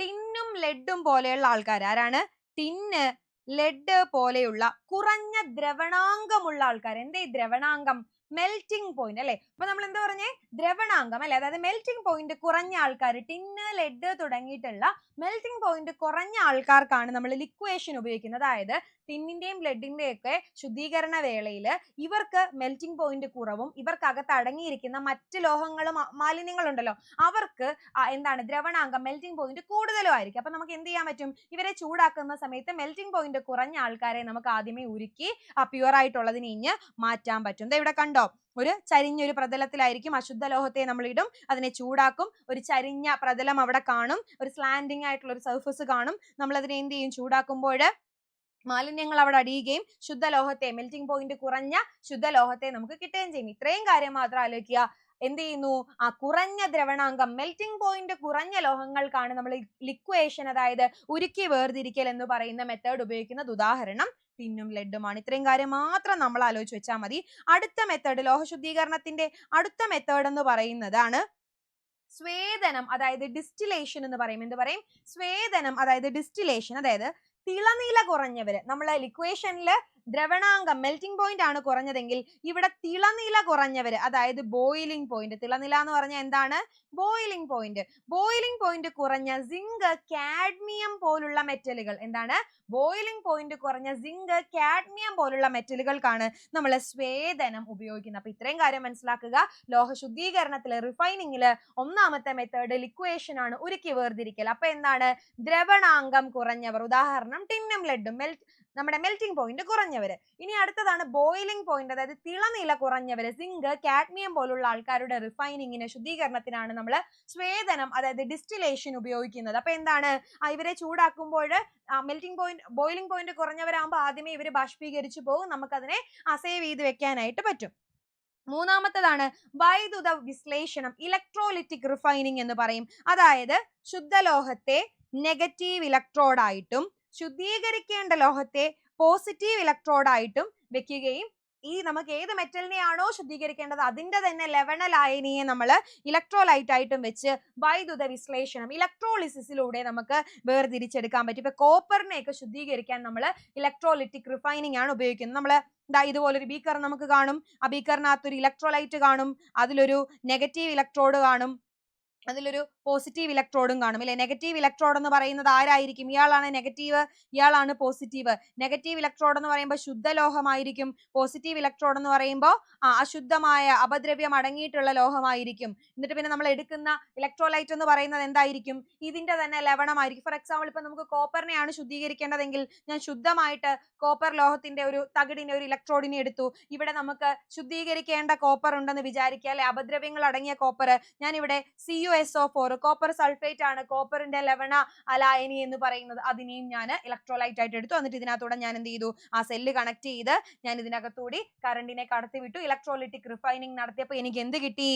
ടിന്നും ലെഡും പോലെയുള്ള ആൾക്കാർ ആരാണ്? ടിന്ന് ലെഡ് പോലെയുള്ള കുറഞ്ഞ ദ്രവണാങ്കമുള്ള ആൾക്കാർ എന്താ ഈ ദ്രവണാങ്കം മെൽറ്റിംഗ് പോയിന്റ് അല്ലെ? അപ്പൊ നമ്മൾ എന്താ പറഞ്ഞേ? ദ്രവണാങ്കം അല്ലെ? അതായത് മെൽറ്റിംഗ് പോയിന്റ് കുറഞ്ഞ ആൾക്കാർ ടിന്ന് ലെഡ് തുടങ്ങിയിട്ടുള്ള മെൽറ്റിംഗ് പോയിന്റ് കുറഞ്ഞ ആൾക്കാർക്കാണ് നമ്മൾ ലിക്വേഷൻ ഉപയോഗിക്കുന്നത്. അതായത് ടിന്നിന്റെയും ലെഡിന്റെയും ഒക്കെ ശുദ്ധീകരണ വേളയിൽ ഇവർക്ക് മെൽറ്റിംഗ് പോയിന്റ് കുറവും ഇവർക്ക് അകത്ത് അടങ്ങിയിരിക്കുന്ന മറ്റ് ലോഹങ്ങളും മാലിന്യങ്ങളും ഉണ്ടല്ലോ അവർക്ക് എന്താണ് ദ്രവണാങ്കം മെൽറ്റിംഗ് പോയിന്റ് കൂടുതലും ആയിരിക്കും. അപ്പൊ നമുക്ക് എന്ത് ചെയ്യാൻ പറ്റും? ഇവരെ ചൂടാക്കുന്ന സമയത്ത് മെൽറ്റിംഗ് പോയിന്റ് കുറഞ്ഞ ആൾക്കാരെ നമുക്ക് ആദ്യമേ ഉരുക്കി പ്യുവർ ആയിട്ടുള്ളതിനെ ഇഞ്ഞ് മാറ്റാൻ പറ്റും. ഇവിടെ കണ്ടോ? ഒരു ചരിഞ്ഞൊരു പ്രതലത്തിലായിരിക്കും അശുദ്ധ ലോഹത്തെ നമ്മൾ ഇടും അതിനെ ചൂടാക്കും. ഒരു ചരിഞ്ഞ പ്രതലം അവിടെ കാണും. ഒരു സ്ലാൻഡിങ് ആയിട്ടുള്ള ഒരു സർഫസ് കാണും. നമ്മൾ അതിനെ എന്ത് ചെയ്യും? ചൂടാക്കുമ്പോൾ മാലിന്യങ്ങൾ അവിടെ അടിയുകയും ശുദ്ധലോഹത്തെ മെൽറ്റിംഗ് പോയിന്റ് കുറഞ്ഞ ശുദ്ധ ലോഹത്തെ നമുക്ക് കിട്ടുകയും ചെയ്യും. ഇത്രയും കാര്യം മാത്രം ആലോചിക്കുക. എന്ത് ചെയ്യുന്നു? ആ കുറഞ്ഞ ദ്രവണാങ്കം മെൽറ്റിംഗ് പോയിന്റ് കുറഞ്ഞ ലോഹങ്ങൾക്കാണ് നമ്മൾ ലിക്വേഷൻ അതായത് ഉരുക്കി വേർതിരിക്കൽ എന്ന് പറയുന്ന മെത്തേഡ് ഉപയോഗിക്കുന്നത്. ഉദാഹരണം ടിന്നും ലെഡുമാണ്. ഇത്രയും കാര്യം മാത്രം നമ്മൾ ആലോചിച്ച് വെച്ചാൽ മതി. അടുത്ത മെത്തേഡ് ലോഹശുദ്ധീകരണത്തിന്റെ അടുത്ത മെത്തേഡ് എന്ന് പറയുന്നതാണ് സ്വേദനം അതായത് ഡിസ്റ്റിലേഷൻ എന്ന് പറയും. എന്ത് പറയും? സ്വേദനം അതായത് ഡിസ്റ്റിലേഷൻ അതായത് തിളനില കുറഞ്ഞവര് നമ്മളെ ലിക്വേഷനിൽ ദ്രവണാങ്കം മെൽറ്റിംഗ് പോയിന്റ് ആണ് കുറഞ്ഞതെങ്കിൽ ഇവിടെ തിളനില കുറഞ്ഞവർ അതായത് ബോയിലിംഗ് പോയിന്റ് തിളനില എന്ന് പറഞ്ഞാൽ എന്താണ്? ബോയിലിംഗ് പോയിന്റ് ബോയിലിംഗ് പോയിന്റ് കുറഞ്ഞ സിങ്ക് കാഡ്മിയം പോലുള്ള മെറ്റലുകൾ എന്താണ്? ബോയിലിംഗ് പോയിന്റ് കുറഞ്ഞ സിങ്ക് കാഡ്മിയം പോലുള്ള മെറ്റലുകൾക്കാണ് നമ്മൾ സ്വേദനം ഉപയോഗിക്കുന്നത്. അപ്പൊ ഇത്രയും കാര്യം മനസ്സിലാക്കുക. ലോഹ ശുദ്ധീകരണത്തിൽ റിഫൈനിങ്ങിൽ ഒന്നാമത്തെ മെത്തേഡ് ലിക്വേഷൻ ആണ്. ഉരുക്കി വേർതിരിക്കൽ. അപ്പൊ എന്താണ്? ദ്രവണാങ്കം കുറഞ്ഞവർ ഉദാഹരണം ടിന്നം ലഡ്ഡും മെൽ നമ്മുടെ മെൽറ്റിംഗ് പോയിന്റ് കുറഞ്ഞവര്. ഇനി അടുത്തതാണ് ബോയിലിംഗ് പോയിന്റ് അതായത് തിളനില കുറഞ്ഞവര്. സിങ്ക് കാഡ്മിയം പോലുള്ള ആൾക്കാരുടെ റിഫൈനിങ്ങിന് ശുദ്ധീകരണത്തിനാണ് നമ്മൾ സ്വേദനം അതായത് ഡിസ്റ്റിലേഷൻ ഉപയോഗിക്കുന്നത്. അപ്പൊ എന്താണ്? ഇവരെ ചൂടാക്കുമ്പോൾ മെൽറ്റിംഗ് പോയിന്റ് ബോയിലിംഗ് പോയിന്റ് കുറഞ്ഞവരാകുമ്പോൾ ആദ്യമേ ഇവർ ബാഷ്പീകരിച്ചു പോകും. നമുക്കതിനെ അസേവ് ചെയ്ത് വെക്കാനായിട്ട് പറ്റും. മൂന്നാമത്തതാണ് വൈദ്യുത വിശ്ലേഷണം ഇലക്ട്രോലിറ്റിക് റിഫൈനിങ് എന്ന് പറയും. അതായത് ശുദ്ധലോഹത്തെ നെഗറ്റീവ് ഇലക്ട്രോഡായിട്ടും ശുദ്ധീകരിക്കേണ്ട ലോഹത്തെ പോസിറ്റീവ് ഇലക്ട്രോഡായിട്ടും വെക്കുകയും ഈ നമുക്ക് ഏത് മെറ്റലിനെയാണോ ശുദ്ധീകരിക്കേണ്ടത് അതിന്റെ തന്നെ ലവണ ലായനിയെ നമ്മൾ ഇലക്ട്രോലൈറ്റ് ആയിട്ടും വെച്ച് വൈദ്യുത വിശ്ലേഷണം ഇലക്ട്രോളിസിസിലൂടെ നമുക്ക് വേർതിരിച്ചെടുക്കാൻ പറ്റും. ഇപ്പൊ കോപ്പറിനെയൊക്കെ ശുദ്ധീകരിക്കാൻ നമ്മൾ ഇലക്ട്രോലിറ്റിക് റിഫൈനിങ് ആണ് ഉപയോഗിക്കുന്നത്. നമ്മൾ ഇതാ ഇതുപോലൊരു ബീക്കർ നമുക്ക് കാണും. ആ ബീക്കറിനകത്തൊരു ഇലക്ട്രോലൈറ്റ് കാണും. അതിലൊരു നെഗറ്റീവ് ഇലക്ട്രോഡ് കാണും. അതിലൊരു പോസിറ്റീവ് ഇലക്ട്രോഡും കാണും. അല്ലെ? നെഗറ്റീവ് ഇലക്ട്രോഡ് എന്ന് പറയുന്നത് ആരായിരിക്കും? ഇയാളാണ് നെഗറ്റീവ് ഇയാളാണ് പോസിറ്റീവ് നെഗറ്റീവ് ഇലക്ട്രോഡ് എന്ന് പറയുമ്പോൾ ശുദ്ധ ലോഹമായിരിക്കും പോസിറ്റീവ് ഇലക്ട്രോഡ് എന്ന് പറയുമ്പോൾ അശുദ്ധമായ അപദ്രവ്യം അടങ്ങിയിട്ടുള്ള ലോഹമായിരിക്കും. എന്നിട്ട് പിന്നെ നമ്മൾ എടുക്കുന്ന ഇലക്ട്രോലൈറ്റ് എന്ന് പറയുന്നത് എന്തായിരിക്കും? ഇതിന്റെ തന്നെ ലവണമായിരിക്കും. ഫോർ എക്സാമ്പിൾ ഇപ്പൊ നമുക്ക് കോപ്പറിനെയാണ് ശുദ്ധീകരിക്കേണ്ടതെങ്കിൽ ഞാൻ ശുദ്ധമായിട്ട് കോപ്പർ ലോഹത്തിന്റെ ഒരു തകിടിനെ ഒരു ഇലക്ട്രോഡിനെ എടുത്തു. ഇവിടെ നമുക്ക് ശുദ്ധീകരിക്കേണ്ട കോപ്പർ ഉണ്ടെന്ന് വിചാരിക്കുക. അല്ലെ? അപദ്രവ്യങ്ങൾ അടങ്ങിയ കോപ്പർ ഞാൻ ഇവിടെ C U S O four copper sulphate ആണ്. കോപ്പറിന്റെ ലവണ അലായനി എന്ന് പറയുന്നത്. അതിനെയും ഞാൻ ഇലക്ട്രോലൈറ്റ് ആയിട്ട് എടുത്തു. എന്നിട്ട് ഇതിനകത്തൂടെ ഞാൻ എന്ത് ചെയ്തു? ആ സെല്ല് കണക്ട് ചെയ്ത് ഞാൻ ഇതിനകത്തൂടി കറണ്ടിനെ കടത്തിവിട്ടു. ഇലക്ട്രോലൈറ്റിക് റിഫൈനിങ് നടത്തിയപ്പോൾ എനിക്ക് എന്ത് കിട്ടി?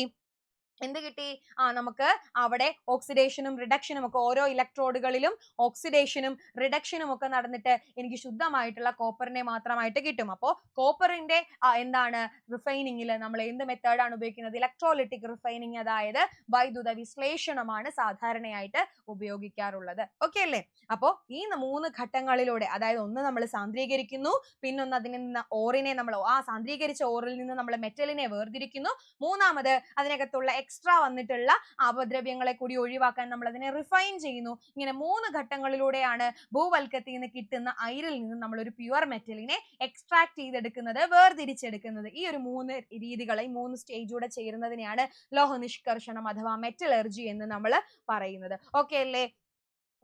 എന്ത് കിട്ടി? ആ നമുക്ക് അവിടെ ഓക്സിഡേഷനും റിഡക്ഷനും ഒക്കെ ഓരോ ഇലക്ട്രോഡുകളിലും ഓക്സിഡേഷനും റിഡക്ഷനും ഒക്കെ നടന്നിട്ട് എനിക്ക് ശുദ്ധമായിട്ടുള്ള കോപ്പറിനെ മാത്രമായിട്ട് കിട്ടും. അപ്പോൾ കോപ്പറിന്റെ എന്താണ് റിഫൈനിങ്ങിൽ നമ്മൾ എന്ത് മെത്തേഡാണ് ഉപയോഗിക്കുന്നത്? ഇലക്ട്രോലിറ്റിക് റിഫൈനിങ് അതായത് വൈദ്യുത വിശ്ലേഷണമാണ് സാധാരണയായിട്ട് ഉപയോഗിക്കാറുള്ളത്. ഓക്കെ അല്ലേ? അപ്പോൾ ഈ മൂന്ന് ഘട്ടങ്ങളിലൂടെ അതായത് ഒന്ന് നമ്മൾ സാന്ദ്രീകരിക്കുന്നു പിന്നൊന്ന് അതിൽ നിന്ന് ഓറിനെ നമ്മൾ ആ സാന്ദ്രീകരിച്ച ഓറിൽ നിന്ന് നമ്മൾ മെറ്റലിനെ വേർതിരിക്കുന്നു. മൂന്നാമത് അതിനകത്തുള്ള എക്സ്ട്രാ വന്നിട്ടുള്ള അപദ്രവ്യങ്ങളെ കൂടി ഒഴിവാക്കാൻ നമ്മൾ അതിനെ റിഫൈൻ ചെയ്യുന്നു. ഇങ്ങനെ മൂന്ന് ഘട്ടങ്ങളിലൂടെയാണ് ഭൂവൽക്കത്തിൽ നിന്ന് കിട്ടുന്ന അയിരിൽ നിന്ന് നമ്മൾ ഒരു പ്യുവർ മെറ്റലിനെ എക്സ്ട്രാക്ട് ചെയ്തെടുക്കുന്നത് വേർതിരിച്ചെടുക്കുന്നത്. ഈ ഒരു മൂന്ന് രീതികളെ ഈ മൂന്ന് സ്റ്റേജൂടെ ചേരുന്നതിനെയാണ് ലോഹ നിഷ്കർഷണം അഥവാ മെറ്റലർജി എന്ന് നമ്മൾ പറയുന്നത്. ഓക്കെ അല്ലേ?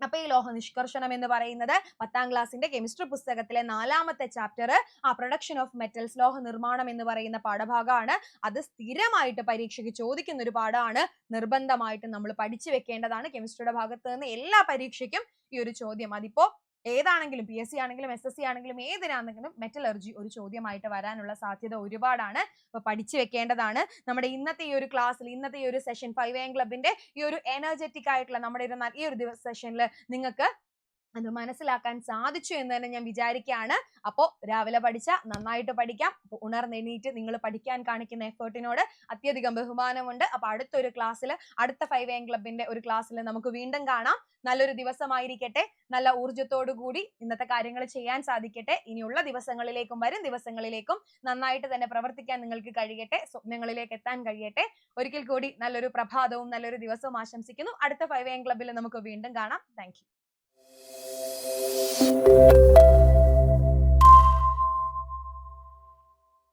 അപ്പൊ ഈ ലോഹ നിഷ്കർഷണം എന്ന് പറയുന്നത് പത്താം ക്ലാസ്സിന്റെ കെമിസ്ട്രി പുസ്തകത്തിലെ നാലാമത്തെ ചാപ്റ്റർ ആ പ്രൊഡക്ഷൻ ഓഫ് മെറ്റൽസ് ലോഹ നിർമ്മാണം എന്ന് പറയുന്ന പാഠഭാഗമാണ്. അത് സ്ഥിരമായിട്ട് പരീക്ഷയ്ക്ക് ചോദിക്കുന്ന ഒരു പാഠമാണ്. നിർബന്ധമായിട്ട് നമ്മൾ പഠിച്ചു വെക്കേണ്ടതാണ് കെമിസ്ട്രിയുടെ ഭാഗത്ത് നിന്ന്. എല്ലാ പരീക്ഷയ്ക്കും ഈ ഒരു ചോദ്യം. അതിപ്പോ ഏതാണെങ്കിലും പി എസ് സി ആണെങ്കിലും എസ് എസ് സി ആണെങ്കിലും ഏതിനാണെങ്കിലും മെറ്റലർജി ഒരു ചോദ്യമായിട്ട് വരാനുള്ള സാധ്യത ഒരുപാടാണ്. അപ്പൊ പഠിച്ചു വെക്കേണ്ടതാണ്. നമ്മുടെ ഇന്നത്തെ ഈ ഒരു ക്ലാസ്സിൽ ഇന്നത്തെ ഈ ഒരു സെഷൻ ഫൈവ് എം ക്ലബിന്റെ ഈ ഒരു എനർജറ്റിക് ആയിട്ടുള്ള നമ്മുടെ ഈ ഒരു സെഷനിൽ നിങ്ങൾക്ക് അത് മനസ്സിലാക്കാൻ സാധിച്ചു എന്ന് തന്നെ ഞാൻ വിചാരിക്കുകയാണ്. അപ്പോൾ രാവിലെ പഠിച്ച നന്നായിട്ട് പഠിക്കാം. ഉണർന്നെണീറ്റ് നിങ്ങൾ പഠിക്കാൻ കാണിക്കുന്ന എഫേർട്ടിനോട് അത്യധികം ബഹുമാനമുണ്ട്. അപ്പൊ അടുത്തൊരു ക്ലാസ്സിൽ അടുത്ത ഫൈവ് എം ക്ലബിന്റെ ഒരു ക്ലാസ്സിൽ നമുക്ക് വീണ്ടും കാണാം. നല്ലൊരു ദിവസമായിരിക്കട്ടെ. നല്ല ഊർജത്തോടു കൂടി ഇന്നത്തെ കാര്യങ്ങൾ ചെയ്യാൻ സാധിക്കട്ടെ. ഇനിയുള്ള ദിവസങ്ങളിലേക്കും വരും. ദിവസങ്ങളിലേക്കും നന്നായിട്ട് തന്നെ പ്രവർത്തിക്കാൻ നിങ്ങൾക്ക് കഴിയട്ടെ. സ്വപ്നങ്ങളിലേക്ക് എത്താൻ കഴിയട്ടെ. ഒരിക്കൽ കൂടി നല്ലൊരു പ്രഭാതവും നല്ലൊരു ദിവസവും ആശംസിക്കുന്നു. അടുത്ത ഫൈവ് എം ക്ലബിൽ നമുക്ക് വീണ്ടും കാണാം. Thank Música